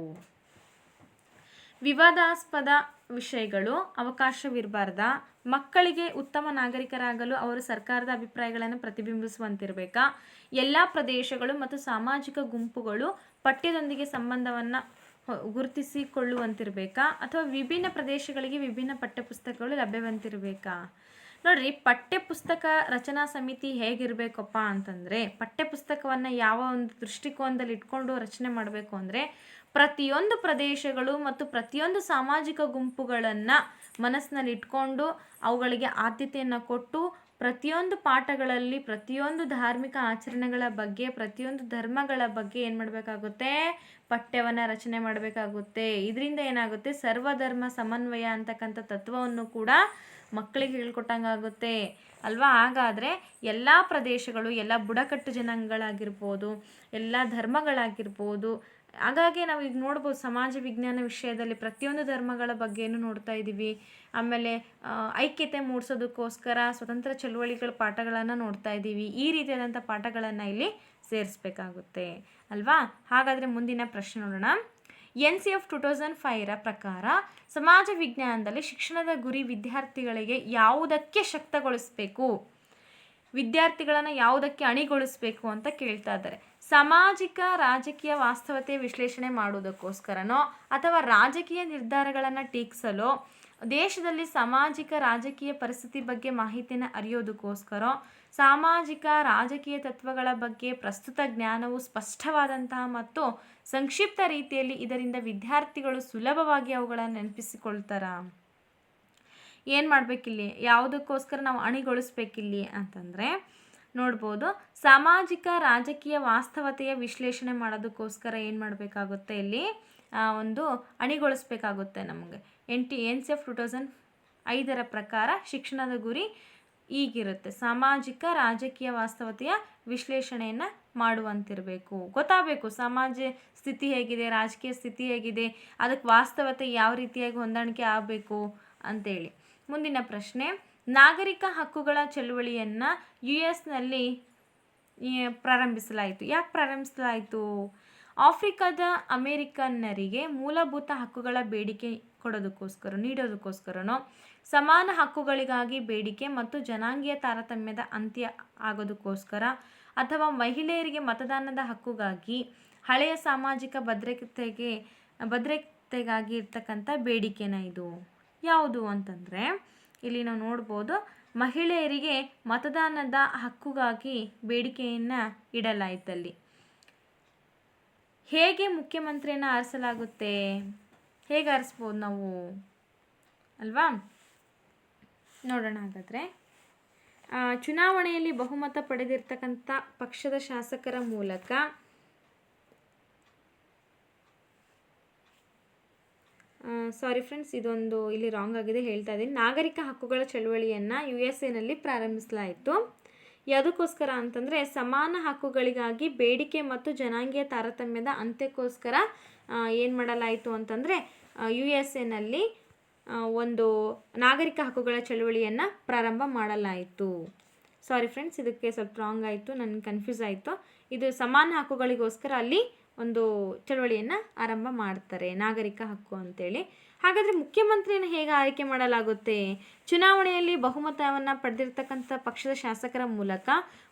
ವಿವಾದಾಸ್ಪದ ವಿಷಯಗಳು ಅವಕಾಶವಿರಬಾರ್ದ. ಮಕ್ಕಳಿಗೆ ಉತ್ತಮ ನಾಗರಿಕರಾಗಲು ಅವರು ಸರ್ಕಾರದ ಅಭಿಪ್ರಾಯಗಳನ್ನು ಪ್ರತಿಬಿಂಬಿಸುವಂತಿರಬೇಕಾ? ಎಲ್ಲ ಪ್ರದೇಶಗಳು ಮತ್ತು ಸಾಮಾಜಿಕ ಗುಂಪುಗಳು ಪಠ್ಯದೊಂದಿಗೆ ಸಂಬಂಧವನ್ನು ಗುರುತಿಸಿಕೊಳ್ಳುವಂತಿರಬೇಕಾ? ಅಥವಾ ವಿಭಿನ್ನ ಪ್ರದೇಶಗಳಿಗೆ ವಿಭಿನ್ನ ಪಠ್ಯಪುಸ್ತಕಗಳು ಲಭ್ಯವಂತಿರಬೇಕಾ? ನೋಡ್ರಿ, ಪಠ್ಯಪುಸ್ತಕ ರಚನಾ ಸಮಿತಿ ಹೇಗಿರಬೇಕಪ್ಪ ಅಂತಂದರೆ, ಪಠ್ಯಪುಸ್ತಕವನ್ನು ಯಾವ ಒಂದು ದೃಷ್ಟಿಕೋನದಲ್ಲಿ ಇಟ್ಕೊಂಡು ರಚನೆ ಮಾಡಬೇಕು ಅಂದರೆ ಪ್ರತಿಯೊಂದು ಪ್ರದೇಶಗಳು ಮತ್ತು ಪ್ರತಿಯೊಂದು ಸಾಮಾಜಿಕ ಗುಂಪುಗಳನ್ನು ಮನಸ್ಸಿನಲ್ಲಿ ಇಟ್ಕೊಂಡು ಅವುಗಳಿಗೆ ಆದ್ಯತೆಯನ್ನು ಕೊಟ್ಟು ಪ್ರತಿಯೊಂದು ಪಾಠಗಳಲ್ಲಿ ಪ್ರತಿಯೊಂದು ಧಾರ್ಮಿಕ ಆಚರಣೆಗಳ ಬಗ್ಗೆ, ಪ್ರತಿಯೊಂದು ಧರ್ಮಗಳ ಬಗ್ಗೆ ಏನು ಮಾಡಬೇಕಾಗುತ್ತೆ? ಪಠ್ಯವನ್ನು ರಚನೆ ಮಾಡಬೇಕಾಗುತ್ತೆ. ಇದರಿಂದ ಏನಾಗುತ್ತೆ? ಸರ್ವಧರ್ಮ ಸಮನ್ವಯ ಅಂತಕ್ಕಂಥ ತತ್ವವನ್ನು ಕೂಡ ಮಕ್ಕಳಿಗೆ ಹೇಳ್ಕೊಟ್ಟಂಗಾಗುತ್ತೆ. ಅಲ್ವಾ? ಹಾಗಾದರೆ ಎಲ್ಲ ಪ್ರದೇಶಗಳು, ಎಲ್ಲ ಬುಡಕಟ್ಟು ಜನಾಂಗಗಳಾಗಿರ್ಬೋದು, ಎಲ್ಲ ಧರ್ಮಗಳಾಗಿರ್ಬೋದು ಹಾಗಾಗಿ ನಾವು ಈಗ ನೋಡ್ಬೋದು ಸಮಾಜ ವಿಜ್ಞಾನ ವಿಷಯದಲ್ಲಿ ಪ್ರತಿಯೊಂದು ಧರ್ಮಗಳ ಬಗ್ಗೆಯೂ ನೋಡ್ತಾ ಇದ್ದೀವಿ. ಆಮೇಲೆ ಐಕ್ಯತೆ ಮೂಡಿಸೋದಕ್ಕೋಸ್ಕರ ಸ್ವತಂತ್ರ ಚಳುವಳಿಗಳ ಪಾಠಗಳನ್ನು ನೋಡ್ತಾ ಇದ್ದೀವಿ. ಈ ರೀತಿಯಾದಂಥ ಪಾಠಗಳನ್ನು ಇಲ್ಲಿ ಸೇರಿಸ್ಬೇಕಾಗುತ್ತೆ. ಅಲ್ವಾ? ಹಾಗಾದರೆ ಮುಂದಿನ ಪ್ರಶ್ನೆ ನೋಡೋಣ. N C F two thousand ಫೈವ್ರ ಪ್ರಕಾರ ಸಮಾಜ ವಿಜ್ಞಾನದಲ್ಲಿ ಶಿಕ್ಷಣದ ಗುರಿ ವಿದ್ಯಾರ್ಥಿಗಳಿಗೆ ಯಾವುದಕ್ಕೆ ಶಕ್ತಗೊಳಿಸಬೇಕು? ವಿದ್ಯಾರ್ಥಿಗಳನ್ನು ಯಾವುದಕ್ಕೆ ಅಣಿಗೊಳಿಸಬೇಕು ಅಂತ ಕೇಳ್ತಾ ಇದ್ದಾರೆ. ಸಾಮಾಜಿಕ, ರಾಜಕೀಯ ವಾಸ್ತವತೆ ವಿಶ್ಲೇಷಣೆ ಮಾಡುವುದಕ್ಕೋಸ್ಕರನೋ ಅಥವಾ ರಾಜಕೀಯ ನಿರ್ಧಾರಗಳನ್ನು ಟೀಕಿಸಲು, ದೇಶದಲ್ಲಿ ಸಾಮಾಜಿಕ, ರಾಜಕೀಯ ಪರಿಸ್ಥಿತಿ ಬಗ್ಗೆ ಮಾಹಿತಿಯನ್ನು ಅರಿಯೋದಕ್ಕೋಸ್ಕರ ಸಾಮಾಜಿಕ, ರಾಜಕೀಯ ತತ್ವಗಳ ಬಗ್ಗೆ ಪ್ರಸ್ತುತ ಜ್ಞಾನವು ಸ್ಪಷ್ಟವಾದಂತಹ ಮತ್ತು ಸಂಕ್ಷಿಪ್ತ ರೀತಿಯಲ್ಲಿ ಇದರಿಂದ ವಿದ್ಯಾರ್ಥಿಗಳು ಸುಲಭವಾಗಿ ಅವುಗಳನ್ನು ನೆನಪಿಸಿಕೊಳ್ತಾರ. ಏನು ಮಾಡಬೇಕಿಲ್ಲಿ? ಯಾವುದಕ್ಕೋಸ್ಕರ ನಾವು ಅಣಿಗೊಳಿಸ್ಬೇಕಿಲ್ಲಿ ಅಂತಂದರೆ ನೋಡ್ಬೋದು. ಸಾಮಾಜಿಕ, ರಾಜಕೀಯ ವಾಸ್ತವತೆಯ ವಿಶ್ಲೇಷಣೆ ಮಾಡೋದಕ್ಕೋಸ್ಕರ ಏನು ಮಾಡಬೇಕಾಗುತ್ತೆ ಇಲ್ಲಿ? ಒಂದು ಅಣಿಗೊಳಿಸ್ಬೇಕಾಗುತ್ತೆ ನಮಗೆ. N T, N C F two thousand ಐದರ ಪ್ರಕಾರ ಶಿಕ್ಷಣದ ಗುರಿ ಈಗಿರುತ್ತೆ. ಸಾಮಾಜಿಕ, ರಾಜಕೀಯ ವಾಸ್ತವತೆಯ ವಿಶ್ಲೇಷಣೆಯನ್ನು ಮಾಡುವಂತಿರಬೇಕು. ಗೊತ್ತಾಗಬೇಕು, ಸಮಾಜ ಸ್ಥಿತಿ ಹೇಗಿದೆ, ರಾಜಕೀಯ ಸ್ಥಿತಿ ಹೇಗಿದೆ, ಅದಕ್ಕೆ ವಾಸ್ತವತೆ ಯಾವ ರೀತಿಯಾಗಿ ಹೊಂದಾಣಿಕೆ ಆಗಬೇಕು ಅಂತೇಳಿ. ಮುಂದಿನ ಪ್ರಶ್ನೆ. ನಾಗರಿಕ ಹಕ್ಕುಗಳ ಚಳುವಳಿಯನ್ನು ಯು ಎಸ್ನಲ್ಲಿ ಪ್ರಾರಂಭಿಸಲಾಯಿತು. ಯಾಕೆ ಪ್ರಾರಂಭಿಸಲಾಯಿತು? ಆಫ್ರಿಕಾದ ಅಮೇರಿಕನ್ನರಿಗೆ ಮೂಲಭೂತ ಹಕ್ಕುಗಳ ಬೇಡಿಕೆ ಕೊಡೋದಕ್ಕೋಸ್ಕರ, ನೀಡೋದಕ್ಕೋಸ್ಕರನೋ, ಸಮಾನ ಹಕ್ಕುಗಳಿಗಾಗಿ ಬೇಡಿಕೆ ಮತ್ತು ಜನಾಂಗೀಯ ತಾರತಮ್ಯದ ಅಂತ್ಯ ಆಗೋದಕ್ಕೋಸ್ಕರ ಅಥವಾ ಮಹಿಳೆಯರಿಗೆ ಮತದಾನದ ಹಕ್ಕುಗಾಗಿ ಹಳೆಯ ಸಾಮಾಜಿಕ ಭದ್ರತೆಗೆ, ಭದ್ರತೆಗಾಗಿ ಇರ್ತಕ್ಕಂಥ ಬೇಡಿಕೆನ ಇದು? ಯಾವುದು ಅಂತಂದರೆ ಇಲ್ಲಿ ನಾವು ನೋಡ್ಬೋದು ಮಹಿಳೆಯರಿಗೆ ಮತದಾನದ ಹಕ್ಕುಗಾಗಿ ಬೇಡಿಕೆಯನ್ನು ಇಡಲಾಯಿತಲ್ಲಿ ಹೇಗೆ ಮುಖ್ಯಮಂತ್ರಿಯನ್ನು ಆರಿಸಲಾಗುತ್ತೆ? ಹೇಗೆ ಆರಿಸ್ಬೋದು ನಾವು? ಅಲ್ವಾ? ನೋಡೋಣ ಹಾಗಾದರೆ. ಚುನಾವಣೆಯಲ್ಲಿ ಬಹುಮತ ಪಡೆದಿರ್ತಕ್ಕಂಥ ಪಕ್ಷದ ಶಾಸಕರ ಮೂಲಕ ಸಾರಿ ಫ್ರೆಂಡ್ಸ್ ಇದೊಂದು ಇಲ್ಲಿ ರಾಂಗ್ ಆಗಿದೆ, ಹೇಳ್ತಾ ಇದ್ದೀನಿ. ನಾಗರಿಕ ಹಕ್ಕುಗಳ ಚಳುವಳಿಯನ್ನು ಯು ಎಸ್ ಎನಲ್ಲಿ ಪ್ರಾರಂಭಿಸಲಾಯಿತು. ಯಾವುದಕ್ಕೋಸ್ಕರ ಅಂತಂದರೆ ಸಮಾನ ಹಕ್ಕುಗಳಿಗಾಗಿ ಬೇಡಿಕೆ ಮತ್ತು ಜನಾಂಗೀಯ ತಾರತಮ್ಯದ ಅಂತ್ಯಕ್ಕೋಸ್ಕರ ಏನು ಮಾಡಲಾಯಿತು ಅಂತಂದರೆ ಯು ಎಸ್ ಎನಲ್ಲಿ ಒಂದು ನಾಗರಿಕ ಹಕ್ಕುಗಳ ಚಳುವಳಿಯನ್ನು ಪ್ರಾರಂಭ ಮಾಡಲಾಯಿತು. ಸಾರಿ ಫ್ರೆಂಡ್ಸ್ ಇದಕ್ಕೆ ಸ್ವಲ್ಪ ರಾಂಗ್ ಆಯಿತು, ನನಗೆ ಕನ್ಫ್ಯೂಸ್ ಆಯಿತು. ಇದು ಸಮಾನ ಹಕ್ಕುಗಳಿಗೋಸ್ಕರ ಅಲ್ಲಿ ಒಂದು ಚಳವಳಿಯನ್ನು ಆರಂಭ ಮಾಡ್ತಾರೆ, ನಾಗರಿಕ ಹಕ್ಕು ಅಂತೇಳಿ. ಹಾಗಾದರೆ ಮುಖ್ಯಮಂತ್ರಿಯನ್ನು ಹೇಗೆ ಆಯ್ಕೆ ಮಾಡಲಾಗುತ್ತೆ? ಚುನಾವಣೆಯಲ್ಲಿ ಬಹುಮತವನ್ನು ಪಡೆದಿರ್ತಕ್ಕಂಥ ಪಕ್ಷದ ಶಾಸಕರ ಮೂಲಕ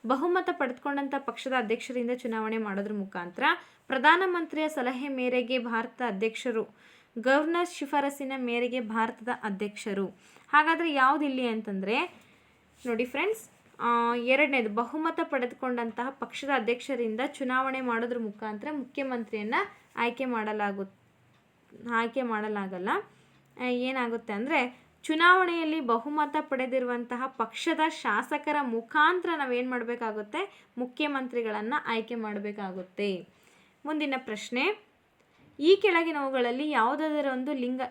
ಬಹುಮತ ಪಡೆದುಕೊಂಡಂಥ ಪಕ್ಷದ ಅಧ್ಯಕ್ಷರಿಂದ ಚುನಾವಣೆ ಮಾಡೋದ್ರ ಮುಖಾಂತರ ಪ್ರಧಾನಮಂತ್ರಿಯ ಸಲಹೆ ಮೇರೆಗೆ ಭಾರತ ಅಧ್ಯಕ್ಷರು, ಗವರ್ನರ್ ಶಿಫಾರಸಿನ ಮೇರೆಗೆ ಭಾರತದ ಅಧ್ಯಕ್ಷರು. ಹಾಗಾದರೆ ಯಾವುದಿಲ್ಲಿ ಅಂತಂದರೆ, ನೋಡಿ ಫ್ರೆಂಡ್ಸ್ ಎರಡನೇದು, ಬಹುಮತ ಪಡೆದುಕೊಂಡಂತಹ ಪಕ್ಷದ ಅಧ್ಯಕ್ಷರಿಂದ ಚುನಾವಣೆ ಮಾಡೋದ್ರ ಮುಖಾಂತರ ಮುಖ್ಯಮಂತ್ರಿಯನ್ನು ಆಯ್ಕೆ ಮಾಡಲಾಗು ಆಯ್ಕೆ ಮಾಡಲಾಗಲ್ಲ. ಏನಾಗುತ್ತೆ ಅಂದರೆ, ಚುನಾವಣೆಯಲ್ಲಿ ಬಹುಮತ ಪಡೆದಿರುವಂತಹ ಪಕ್ಷದ ಶಾಸಕರ ಮುಖಾಂತರ ನಾವೇನು ಮಾಡಬೇಕಾಗುತ್ತೆ? ಮುಖ್ಯಮಂತ್ರಿಗಳನ್ನು ಆಯ್ಕೆ ಮಾಡಬೇಕಾಗುತ್ತೆ. ಮುಂದಿನ ಪ್ರಶ್ನೆ, ಈ ಕೆಳಗಿನವುಗಳಲ್ಲಿ ಯಾವುದಾದರೊಂದು ಲಿಂಗ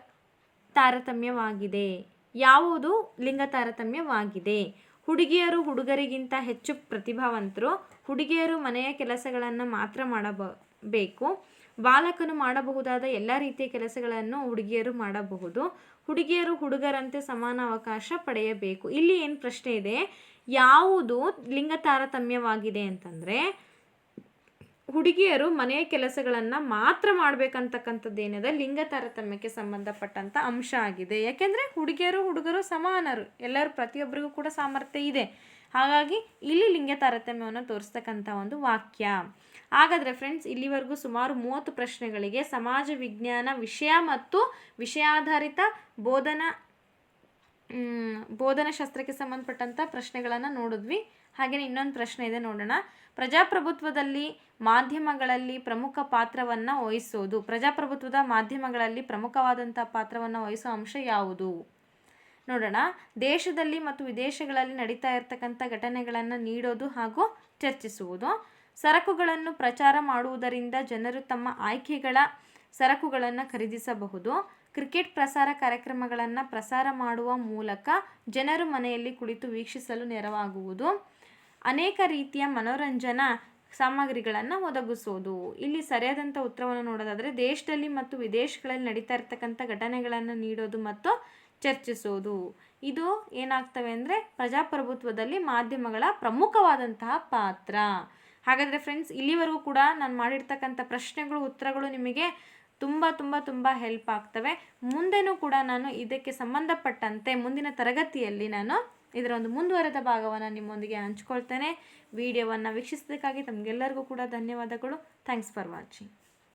ತಾರತಮ್ಯವಾಗಿದೆ. ಯಾವುದು ಲಿಂಗ ತಾರತಮ್ಯವಾಗಿದೆ? ಹುಡುಗಿಯರು ಹುಡುಗರಿಗಿಂತ ಹೆಚ್ಚು ಪ್ರತಿಭಾವಂತರು. ಹುಡುಗಿಯರು ಮನೆಯ ಕೆಲಸಗಳನ್ನು ಮಾತ್ರ ಮಾಡಬೇಕು ಬಾಲಕನು ಮಾಡಬಹುದಾದ ಎಲ್ಲ ರೀತಿಯ ಕೆಲಸಗಳನ್ನು ಹುಡುಗಿಯರು ಮಾಡಬಹುದು. ಹುಡುಗಿಯರು ಹುಡುಗರಂತೆ ಸಮಾನ ಅವಕಾಶ ಪಡೆಯಬೇಕು. ಇಲ್ಲಿ ಏನು ಪ್ರಶ್ನೆ ಇದೆ? ಯಾವುದು ಲಿಂಗ ತಾರತಮ್ಯವಾಗಿದೆ ಅಂತಂದರೆ ಹುಡುಗಿಯರು ಮನೆಯ ಕೆಲಸಗಳನ್ನು ಮಾತ್ರ ಮಾಡ್ಬೇಕಂತಕ್ಕಂಥದ್ದು ಏನಿದೆ? ಲಿಂಗ ತಾರತಮ್ಯಕ್ಕೆ ಸಂಬಂಧಪಟ್ಟಂಥ ಅಂಶ ಆಗಿದೆ. ಯಾಕೆಂದರೆ ಹುಡುಗಿಯರು, ಹುಡುಗರು ಸಮಾನರು. ಎಲ್ಲರೂ ಪ್ರತಿಯೊಬ್ಬರಿಗೂ ಕೂಡ ಸಾಮರ್ಥ್ಯ ಇದೆ. ಹಾಗಾಗಿ ಇಲ್ಲಿ ಲಿಂಗ ತಾರತಮ್ಯವನ್ನು ತೋರಿಸ್ತಕ್ಕಂಥ ಒಂದು ವಾಕ್ಯ. ಹಾಗಾದರೆ ಫ್ರೆಂಡ್ಸ್ ಇಲ್ಲಿವರೆಗೂ ಸುಮಾರು ಮೂವತ್ತು ಪ್ರಶ್ನೆಗಳಿಗೆ ಸಮಾಜ ವಿಜ್ಞಾನ ವಿಷಯ ಮತ್ತು ವಿಷಯಾಧಾರಿತ ಬೋಧನಾ ಶಾಸ್ತ್ರಕ್ಕೆ ಸಂಬಂಧಪಟ್ಟಂಥ ಪ್ರಶ್ನೆಗಳನ್ನು ನೋಡಿದ್ವಿ. ಹಾಗೆಯೇ ಇನ್ನೊಂದು ಪ್ರಶ್ನೆ ಇದೆ ನೋಡೋಣ. ಪ್ರಜಾಪ್ರಭುತ್ವದಲ್ಲಿ ಮಾಧ್ಯಮಗಳಲ್ಲಿ ಪ್ರಮುಖ ಪಾತ್ರವನ್ನು ವಹಿಸೋದು. ಪ್ರಜಾಪ್ರಭುತ್ವದ ಮಾಧ್ಯಮಗಳಲ್ಲಿ ಪ್ರಮುಖವಾದಂಥ ಪಾತ್ರವನ್ನು ವಹಿಸುವ ಅಂಶ ಯಾವುದು? ನೋಡೋಣ. ದೇಶದಲ್ಲಿ ಮತ್ತು ವಿದೇಶಗಳಲ್ಲಿ ನಡೀತಾ ಇರತಕ್ಕಂಥ ಘಟನೆಗಳನ್ನು ನೀಡೋದು ಹಾಗೂ ಚರ್ಚಿಸುವುದು. ಸರಕುಗಳನ್ನು ಪ್ರಚಾರ ಮಾಡುವುದರಿಂದ ಜನರು ತಮ್ಮ ಆಯ್ಕೆಗಳ ಸರಕುಗಳನ್ನು ಖರೀದಿಸಬಹುದು. ಕ್ರಿಕೆಟ್ ಪ್ರಸಾರ ಕಾರ್ಯಕ್ರಮಗಳನ್ನು ಪ್ರಸಾರ ಮಾಡುವ ಮೂಲಕ ಜನರು ಮನೆಯಲ್ಲಿ ಕುಳಿತು ವೀಕ್ಷಿಸಲು ನೆರವಾಗುವುದು. ಅನೇಕ ರೀತಿಯ ಮನೋರಂಜನಾ ಸಾಮಗ್ರಿಗಳನ್ನು ಒದಗಿಸೋದು. ಇಲ್ಲಿ ಸರಿಯಾದಂಥ ಉತ್ತರವನ್ನು ನೋಡೋದಾದರೆ ದೇಶದಲ್ಲಿ ಮತ್ತು ವಿದೇಶಗಳಲ್ಲಿ ನಡೀತಾ ಇರ್ತಕ್ಕಂಥ ಘಟನೆಗಳನ್ನು ನೀಡೋದು ಮತ್ತು ಚರ್ಚಿಸೋದು. ಇದು ಏನಾಗ್ತವೆ ಅಂದರೆ ಪ್ರಜಾಪ್ರಭುತ್ವದಲ್ಲಿ ಮಾಧ್ಯಮಗಳ ಪ್ರಮುಖವಾದಂತಹ ಪಾತ್ರ. ಹಾಗಾದರೆ ಫ್ರೆಂಡ್ಸ್ ಇಲ್ಲಿವರೆಗೂ ಕೂಡ ನಾನು ಮಾಡಿರ್ತಕ್ಕಂಥ ಪ್ರಶ್ನೆಗಳು, ಉತ್ತರಗಳು ನಿಮಗೆ ತುಂಬ ತುಂಬ ತುಂಬ ಹೆಲ್ಪ್ ಆಗ್ತವೆ. ಮುಂದೆನೂ ಕೂಡ ನಾನು ಇದಕ್ಕೆ ಸಂಬಂಧಪಟ್ಟಂತೆ ಮುಂದಿನ ತರಗತಿಯಲ್ಲಿ ನಾನು ಇದರ ಒಂದು ಮುಂದುವರೆದ ಭಾಗವನ್ನು ನಿಮ್ಮೊಂದಿಗೆ ಹಂಚ್ಕೊಳ್ತೇನೆ. ವಿಡಿಯೋವನ್ನು ವೀಕ್ಷಿಸೋದಕ್ಕಾಗಿ ತಮಗೆಲ್ಲರಿಗೂ ಕೂಡ ಧನ್ಯವಾದಗಳು. Thanks for watching